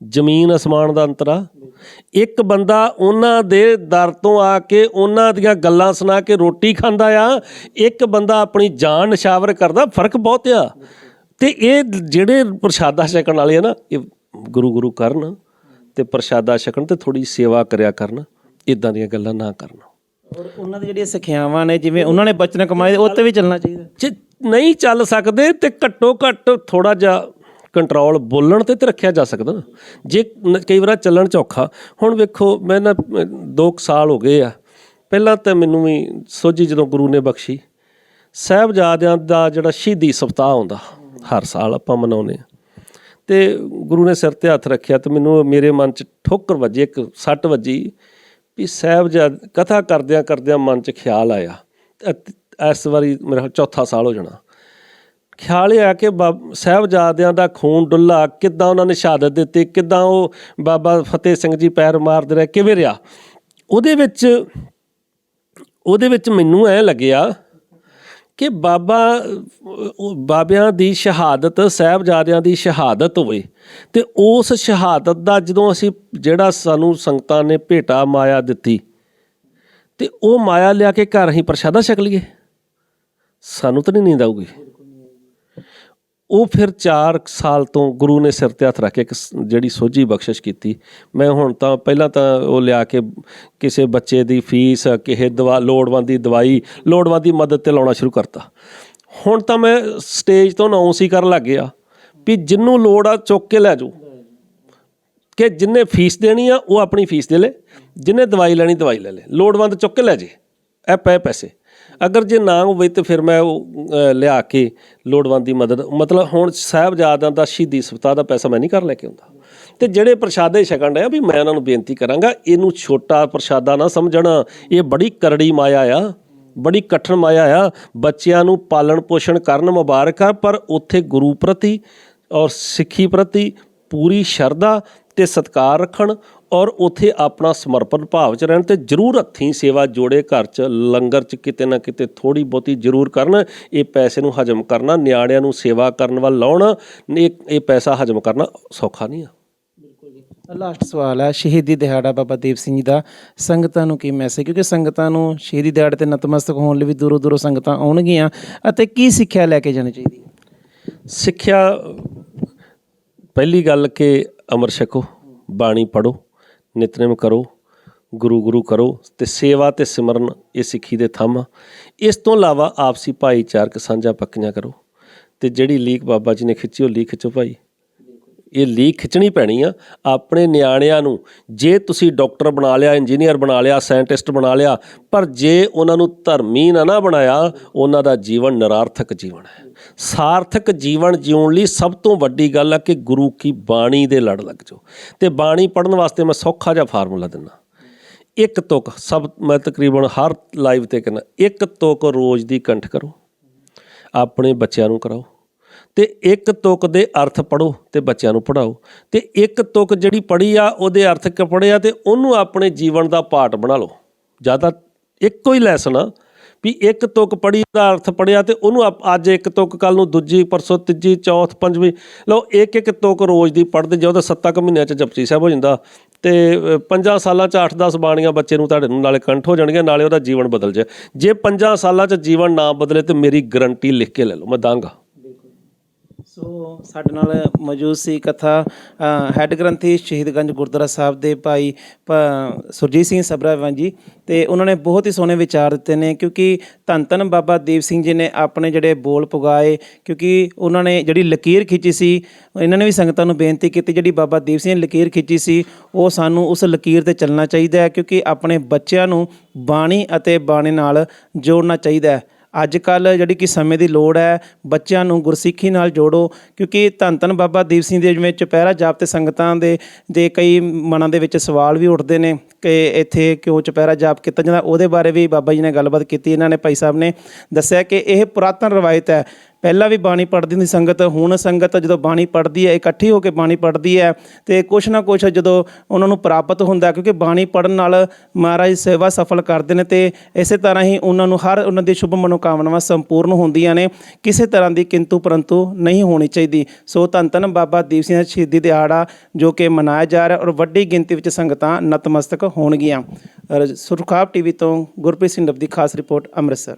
ਜ਼ਮੀਨ ਅਸਮਾਨ ਦਾ ਅੰਤਰ ਆ। ਇੱਕ ਬੰਦਾ ਉਹਨਾਂ ਦੇ ਦਰ ਤੋਂ ਆ ਕੇ ਉਹਨਾਂ ਦੀਆਂ ਗੱਲਾਂ ਸੁਣਾ ਕੇ ਰੋਟੀ ਖਾਂਦਾ ਆ, ਇੱਕ ਬੰਦਾ ਆਪਣੀ ਜਾਨ ਨਿਸ਼ਾਵਰ ਕਰਦਾ, ਫ਼ਰਕ ਬਹੁਤ ਆ। ਤੇ ਇਹ ਜਿਹੜੇ ਪ੍ਰਸ਼ਾਦਾ ਛਕਣ ਵਾਲੇ ਆ ਨਾ, ਇਹ ਗੁਰੂ ਗੁਰੂ ਕਰਨ ਤੇ ਪ੍ਰਸ਼ਾਦਾ ਛਕਣ ਤੇ ਥੋੜੀ ਸੇਵਾ ਕਰਿਆ ਕਰਨ। ਇਦਾਂ ਦੀਆਂ ਗੱਲਾਂ ਨਾ ਕਰਨ। ਔਰ ਉਹਨਾਂ ਦੀ ਜਿਹੜੀਆਂ ਸਿੱਖਿਆਵਾਂ ਨੇ ਜਿਵੇਂ ਉਹਨਾਂ ਨੇ ਬਚਨ ਕਮਾਏ ਉਹ ਤੇ ਵੀ ਚੱਲਣਾ ਚਾਹੀਦਾ। ਜੇ ਨਹੀਂ ਚੱਲ ਸਕਦੇ ਤੇ ਘੱਟੋ ਘੱਟ ਥੋੜਾ ਜਿਹਾ ਕੰਟਰੋਲ ਬੋਲਣ ਤੇ ਤੇ ਰੱਖਿਆ ਜਾ ਸਕਦਾ ਨਾ। ਜੇ ਕਈ ਵਾਰ ਚੱਲਣ ਚ ਔਖਾ ਹੁਣ ਵੇਖੋ ਮੈਂ ਨਾ 2 ਸਾਲ ਹੋ ਗਏ ਆ। ਪਹਿਲਾਂ ਤਾਂ ਮੈਨੂੰ ਵੀ ਸੋਝੀ ਜਦੋਂ ਗੁਰੂ ਨੇ ਬਖਸ਼ੀ ਸਾਹਿਬਜ਼ਾਦਿਆਂ ਦਾ ਜਿਹੜਾ ਸ਼ਹੀਦੀ ਸਪਤਾਹ ਆਉਂਦਾ ਹਰ ਸਾਲ ਆਪਾਂ ਮਨਾਉਂਦੇ ਆ ਤੇ ਗੁਰੂ ਨੇ ਸਿਰ ਤੇ ਹੱਥ ਰੱਖਿਆ ਤੇ ਮੈਨੂੰ ਮੇਰੇ ਮਨ 'ਚ ਠੋਕਰ ਵੱਜੀ ਇੱਕ ਸੱਟ ਵੱਜੀ। ਵੀ ਸਾਹਿਬਜ਼ਾਦ ਕਥਾ ਕਰਦਿਆਂ ਕਰਦਿਆਂ ਮਨ 'ਚ ਖਿਆਲ ਆਇਆ। ਇਸ ਵਾਰੀ ਮੇਰਾ ਚੌਥਾ ਸਾਲ ਹੋ ਜਾਣਾ। ਖਿਆਲ ਇਹ ਆ ਕਿ ਬਾਬ- ਸਾਹਿਬਜ਼ਾਦਿਆਂ ਦਾ ਖੂਨ ਡੁੱਲਾ, ਕਿੱਦਾਂ ਉਹਨਾਂ ਨੇ ਸ਼ਹਾਦਤ ਦਿੱਤੀ, ਕਿੱਦਾਂ ਉਹ ਬਾਬਾ ਫਤਿਹ ਸਿੰਘ ਜੀ ਪੈਰ ਮਾਰਦੇ ਰਹੇ, ਕਿਵੇਂ ਰਿਹਾ? ਉਹਦੇ ਵਿੱਚ ਉਹਦੇ ਵਿੱਚ ਮੈਨੂੰ ਐ ਲੱਗਿਆ ਕਿ ਬਾਬਾ ਬਾਬਿਆਂ ਦੀ ਸ਼ਹਾਦਤ, ਸਾਹਿਬਜ਼ਾਦਿਆਂ ਦੀ ਸ਼ਹਾਦਤ ਹੋਵੇ। ਤੇ ਉਸ ਸ਼ਹਾਦਤ ਦਾ ਜਦੋਂ ਅਸੀਂ ਜਿਹੜਾ ਸਾਨੂੰ ਸੰਗਤਾਂ ਨੇ ਭੇਟਾ ਮਾਇਆ ਦਿੱਤੀ, ਤੇ ਉਹ ਮਾਇਆ ਲਿਆ ਕੇ ਘਰ ਅਸੀਂ ਪ੍ਰਸ਼ਾਦਾ ਛਕ ਲਈਏ। ਸਾਨੂੰ ਤਾਂ ਨਹੀਂ ਨੀਂਦ ਆਊਗੀ। ਉਹ ਫਿਰ 4 ਸਾਲ ਤੋਂ ਗੁਰੂ ਨੇ ਸਿਰ ਤੇ ਹੱਥ ਰੱਖ ਕੇ ਇੱਕ ਜਿਹੜੀ ਸੋਝੀ ਬਖਸ਼ਿਸ਼ ਕੀਤੀ। ਮੈਂ ਹੁਣ ਤਾਂ ਪਹਿਲਾਂ ਤਾਂ ਉਹ ਲਿਆ ਕੇ ਕਿਸੇ ਬੱਚੇ ਦੀ ਫੀਸ, ਕਿਸੇ ਦਵਾ, ਲੋੜਵੰਦ ਦੀ ਦਵਾਈ, ਲੋੜਵੰਦ ਦੀ ਮਦਦ ਤੇ ਲਾਉਣਾ ਸ਼ੁਰੂ ਕਰਤਾ। ਹੁਣ ਤਾਂ ਮੈਂ ਸਟੇਜ ਤੋਂ ਅਨਾਉਂਸ ਹੀ ਕਰਨ ਲੱਗ ਗਿਆ ਵੀ ਜਿੰਨੂੰ ਲੋੜ ਆ ਚੁੱਕ ਕੇ ਲੈ ਜਾਓ ਕਿ ਜਿੰਨੇ ਫੀਸ ਦੇਣੀ ਆ ਉਹ ਆਪਣੀ ਫੀਸ ਦੇ ਲੇ, ਜਿੰਨੇ ਦਵਾਈ ਲੈਣੀ ਦਵਾਈ ਲੈ ਲੇ। ਲੋੜਵੰਦ ਚੁੱਕ ਕੇ ਲੈ ਜੇ, ਇਹ ਪਏ ਪੈਸੇ। ਅਗਰ ਜੇ ਨਾ ਹੋਵੇ ਤੇ ਫਿਰ ਮੈਂ ਉਹ ਲਿਆ ਕੇ ਲੋੜਵੰਦ ਦੀ ਮਦਦ, ਮਤਲਬ ਹੁਣ ਸਾਹਿਬਜ਼ਾਦਿਆਂ ਦਾ ਸ਼ਹੀਦੀ ਸਪਤਾਹ ਦਾ ਪੈਸਾ ਮੈਂ ਨਹੀਂ ਕਰ ਲੈ ਕੇ ਆਉਂਦਾ। ਤੇ ਜਿਹੜੇ ਪ੍ਰਸ਼ਾਦੇ ਛਕਣ ਡਿਆ ਵੀ ਮੈਂ ਉਹਨਾਂ ਨੂੰ ਬੇਨਤੀ ਕਰਾਂਗਾ, ਇਹਨੂੰ ਛੋਟਾ ਪ੍ਰਸ਼ਾਦਾ ਨਾ ਸਮਝਣਾ, ਇਹ ਬੜੀ ਕਰੜੀ ਮਾਇਆ ਆ, ਬੜੀ ਕਠਨ ਮਾਇਆ ਆ, ਬੱਚਿਆਂ ਨੂੰ ਪਾਲਣ ਪੋਸ਼ਣ ਕਰਨ ਮੁਬਾਰਕ ਆ, ਪਰ ਉੱਥੇ ਗੁਰੂ ਪ੍ਰਤੀ ਔਰ ਸਿੱਖੀ ਪ੍ਰਤੀ ਪੂਰੀ ਸ਼ਰਧਾ ਤੇ ਸਤਕਾਰ ਰੱਖਣ ਔਰ ਉਥੇ ਆਪਣਾ ਸਮਰਪਣ ਭਾਵ ਚ ਰਹਿਣ ਤੇ ਜਰੂਰ ਹੱਥੀਂ ਸੇਵਾ ਜੋੜੇ ਘਰ ਚ ਲੰਗਰ ਚ ਕਿਤੇ ਨਾ ਕਿਤੇ ਥੋੜੀ ਬਹੁਤੀ ਜਰੂਰ ਕਰਨ। ਇਹ ਪੈਸੇ ਨੂੰ ਹਜਮ ਕਰਨਾ ਨਿਆਣਿਆਂ ਨੂੰ ਸੇਵਾ ਕਰਨ ਵੱਲ ਲਾਉਣਾ ਇਹ ਇਹ ਪੈਸਾ ਹਜਮ ਕਰਨਾ ਸੌਖਾ ਨਹੀਂ ਆ। ਲਾਸਟ ਸਵਾਲ ਹੈ ਸ਼ਹੀਦੀ ਦਿਹਾੜਾ ਬਾਬਾ ਦੀਪ ਸਿੰਘ ਜੀ ਦਾ। ਸੰਗਤਾਂ ਨੂੰ ਕੀ ਮੈਸੇਜ ਕਿਉਂਕਿ ਸੰਗਤਾਂ ਨੂੰ ਸ਼ਹੀਦੀ ਦਿਹਾੜੇ ਤੇ ਨਤਮਸਤਕ ਹੋਣ ਲਈ ਵੀ ਦੂਰੋਂ ਦੂਰੋਂ ਸੰਗਤਾਂ ਆਉਣਗੀਆਂ ਅਤੇ ਕੀ ਸਿੱਖਿਆ ਲੈ ਕੇ ਜਾਣੀ ਚਾਹੀਦੀ ਹੈ? ਸਿੱਖਿਆ ਪਹਿਲੀ ਗੱਲ ਕਿ ਅਮਰ ਛਕੋ, ਬਾਣੀ ਪੜੋ ਨਿਤਨੇਮ ਕਰੋ, ਗੁਰੂ ਗੁਰੂ ਕਰੋ ਤੇ ਸੇਵਾ ਤੇ ਸਿਮਰਨ ਇਹ ਸਿੱਖੀ ਦੇ ਥੰਮ ਆ। ਇਸ ਤੋਂ ਇਲਾਵਾ ਆਪਸੀ ਭਾਈਚਾਰਕ ਸਾਂਝਾ ਪੱਕੀਆਂ ਕਰੋ ਤੇ ਜਿਹੜੀ ਲੀਕ ਬਾਬਾ ਜੀ ਨੇ ਖਿੱਚੀ ਉਹ ਲੀਕ ਖਿੱਚੋ ਭਾਈ ਇਹ ਲੀਕ ਖਿੱਚਣੀ ਪੈਣੀ ਆ। ਆਪਣੇ ਨਿਆਣਿਆਂ ਨੂੰ ਜੇ ਤੁਸੀਂ ਡਾਕਟਰ ਬਣਾ ਲਿਆ, ਇੰਜੀਨੀਅਰ ਬਣਾ ਲਿਆ, ਸਾਇੰਟਿਸਟ ਬਣਾ ਲਿਆ, ਪਰ ਜੇ ਉਹਨਾਂ ਨੂੰ ਧਰਮੀ ਨਾ ਨਾ ਬਣਾਇਆ, ਉਹਨਾਂ ਦਾ ਜੀਵਨ ਨਿਰਾਰਥਕ ਜੀਵਨ ਹੈ। ਸਾਰਥਕ ਜੀਵਨ ਜਿਉਣ ਲਈ ਸਭ ਤੋਂ ਵੱਡੀ ਗੱਲ ਆ ਕਿ ਗੁਰੂ ਕੀ ਬਾਣੀ ਦੇ ਲੜ ਲੱਗ ਜਾਓ। ਤੇ ਬਾਣੀ ਪੜਨ ਵਾਸਤੇ ਮੈਂ ਸੌਖਾ ਜਿਹਾ ਫਾਰਮੂਲਾ ਦਿੰਦਾ। ਇੱਕ ਤੁਕ, ਸਭ ਮੈਂ ਤਕਰੀਬਨ ਹਰ ਲਾਈਵ ਤੇ ਕਹਿੰਦਾ, ਇੱਕ ਤੁਕ ਰੋਜ਼ ਦੀ ਕੰਠ ਕਰੋ। ਆਪਣੇ ਬੱਚਿਆਂ ਨੂੰ ਕਰਾਓ। ਤੇ ਇੱਕ ਤੁਕ ਦੇ ਅਰਥ ਪੜੋ ਤੇ ਬੱਚਿਆਂ ਨੂੰ ਪੜਾਓ ਤੇ ਇੱਕ ਤੁਕ ਜਿਹੜੀ ਪੜੀ ਆ ਉਹਦੇ ਅਰਥ ਕਿ ਪੜਿਆ ਤੇ ਉਹਨੂੰ ਆਪਣੇ ਜੀਵਨ ਦਾ ਪਾਠ ਬਣਾ ਲਓ। ਜ਼ਿਆਦਾ ਇੱਕੋ ਹੀ ਲੈਸਨ ਆ ਵੀ ਇੱਕ ਤੁਕ ਪੜੀ ਦਾ ਅਰਥ ਪੜਿਆ ਤੇ ਉਹਨੂੰ ਆਪ- ਅੱਜ ਇੱਕ ਤੁਕ ਕੱਲ ਨੂੰ ਦੂਜੀ ਪਰਸੋਂ ਤੀਜੀ ਚੌਥ ਪੰਜਵੀਂ। ਲਓ ਇੱਕ ਇੱਕ ਤੁਕ ਰੋਜ਼ ਦੀ ਪੜਦੇ ਜਾਓ ਤਾਂ ਸੱਤਾਂ ਕੁ ਮਹੀਨਿਆਂ ਚ ਜਪਜੀ ਸਾਹਿਬ ਹੋ ਜਾਂਦਾ। ਤੇ ਅ, ਪੰਜਾਂ ਸਾਲਾਂ ਚ 8-10 ਬਾਣੀਆਂ ਬੱਚੇ ਨੂੰ ਤੁਹਾਡੇ ਨੂੰ ਨਾਲੇ ਕੰਠ ਹੋ ਜਾਣਗੀਆਂ ਨਾਲੇ ਉਹਦਾ ਜੀਵਨ ਬਦਲ ਜਾਏ। ਜੇ ਪੰਜਾਂ ਸਾਲਾਂ ਚ ਜੀਵਨ ਨਾ ਬਦਲੇ ਤੇ ਮੇਰੀ ਗਰੰਟੀ ਲਿਖ ਕੇ ਲੈ ਲਓ ਮੈਂ ਦਾਂਗਾ। ਸੋ ਸਾਡੇ ਨਾਲ ਮੌਜੂਦ ਸੀ ਕਥਾ ਹੈੱਡ ਗ੍ਰੰਥੀ ਸ਼ਹੀਦਗੰਜ ਗੁਰਦੁਆਰਾ ਸਾਹਿਬ ਦੇ ਭਾਈ ਪ- ਸੁਰਜੀਤ ਸਿੰਘ ਸਬਰਾਵਾਂ ਜੀ ਤੇ ਉਹਨਾਂ ਨੇ ਬਹੁਤ ਹੀ ਸੋਹਣੇ ਵਿਚਾਰ ਦਿੱਤੇ ਨੇ ਕਿਉਂਕਿ ਧੰਨ ਧੰਨ ਬਾਬਾ ਦੀਪ ਸਿੰਘ ਜੀ ਨੇ ਆਪਣੇ ਜਿਹੜੇ ਬੋਲ ਪੁਗਾਏ ਕਿਉਂਕਿ ਉਹਨਾਂ ਨੇ ਜਿਹੜੀ ਲਕੀਰ ਖਿੱਚੀ ਸੀ, ਇਹਨਾਂ ਨੇ ਵੀ ਸੰਗਤਾਂ ਨੂੰ ਬੇਨਤੀ ਕੀਤੀ ਜਿਹੜੀ ਬਾਬਾ ਦੀਪ ਸਿੰਘ ਨੇ ਲਕੀਰ ਖਿੱਚੀ ਸੀ, ਉਹ ਸਾਨੂੰ ਉਸ ਲਕੀਰ ਤੇ ਚੱਲਣਾ ਚਾਹੀਦਾ ਹੈ ਕਿਉਂਕਿ ਆਪਣੇ ਬੱਚਿਆਂ ਨੂੰ ਬਾਣੀ ਅਤੇ ਬਾਣੇ ਨਾਲ ਜੋੜਨਾ ਚਾਹੀਦਾ ਹੈ। ਅੱਜ ਕੱਲ ਜਿਹੜੀ ਕਿ ਸਮੇਂ ਦੀ ਲੋੜ ਹੈ, ਬੱਚਿਆਂ ਨੂੰ ਗੁਰਸਿੱਖੀ ਨਾਲ ਜੋੜੋ, ਕਿਉਂਕਿ ਧੰਨ ਧੰਨ ਬਾਬਾ ਦੀਪ ਸਿੰਘ ਦੇ ਜਿਵੇਂ ਚੁਪਹਿਰਾ ਜਾਪ ਤੇ ਸੰਗਤਾਂ ਦੇ ਦੇ ਕਈ ਮਨਾਂ ਦੇ ਵਿੱਚ ਸਵਾਲ ਵੀ ਉੱਠਦੇ ਨੇ ਕਿ ਇੱਥੇ ਕਿਉਂ ਚੁਪਹਿਰਾ ਜਾਪ ਕੀਤਾ ਜਾਂਦਾ। ਉਹਦੇ ਬਾਰੇ ਵੀ ਬਾਬਾ ਜੀ ਨੇ ਗੱਲਬਾਤ ਕੀਤੀ। ਇਹਨਾਂ ਨੇ ਭਾਈ ਸਾਹਿਬ ਨੇ ਦੱਸਿਆ ਕਿ ਇਹ ਪੁਰਾਤਨ ਰਵਾਇਤ ਹੈ। ਪਹਿਲਾਂ ਵੀ ਬਾਣੀ ਪੜ੍ਹਦੀ ਹੁੰਦੀ ਸੰਗਤ, ਹੁਣ ਸੰਗਤ ਜਦੋਂ ਬਾਣੀ ਪੜ੍ਹਦੀ ਹੈ, ਇਕੱਠੀ ਹੋ ਕੇ ਬਾਣੀ ਪੜ੍ਹਦੀ ਹੈ ਤੇ ਕੁਛ ਨਾ ਕੁਛ ਜਦੋਂ ਉਹਨਾਂ ਨੂੰ ਪ੍ਰਾਪਤ ਹੁੰਦਾ ਕਿਉਂਕਿ ਬਾਣੀ ਪੜ੍ਹਨ ਨਾਲ ਮਹਾਰਾਜ ਸੇਵਾ ਸਫਲ ਕਰਦੇ ਨੇ ਤੇ ਇਸੇ ਤਰ੍ਹਾਂ ਹੀ ਉਹਨਾਂ ਨੂੰ ਹਰ ਉਹਨਾਂ ਦੀ ਸ਼ੁਭ ਮਨੋਕਾਮਨਾਵਾਂ ਸੰਪੂਰਨ ਹੁੰਦੀਆਂ ਨੇ, ਕਿਸੇ ਤਰ੍ਹਾਂ ਦੀ ਕਿੰਤੂ ਪਰੰਤੂ ਨਹੀਂ ਹੋਣੀ ਚਾਹੀਦੀ। ਸੋ ਧੰਨ ਧੰਨ ਬਾਬਾ ਦੀਪ ਸਿੰਘ ਦਾ ਸ਼ਹੀਦੀ ਦਿਹਾੜਾ ਜੋ ਕਿ ਮਨਾਇਆ ਜਾ ਰਿਹਾ ਔਰ ਵੱਡੀ ਗਿਣਤੀ ਵਿੱਚ ਸੰਗਤਾਂ ਨਤਮਸਤਕ ਹੋਣਗੀਆਂ। ਔਰ ਸੁਰਖਾਬ ਟੀਵੀ ਤੋਂ ਗੁਰਪ੍ਰੀਤ ਸਿੰਘ ਡੱਬ ਦੀ ਖਾਸ ਰਿਪੋਰਟ ਅੰਮ੍ਰਿਤਸਰ।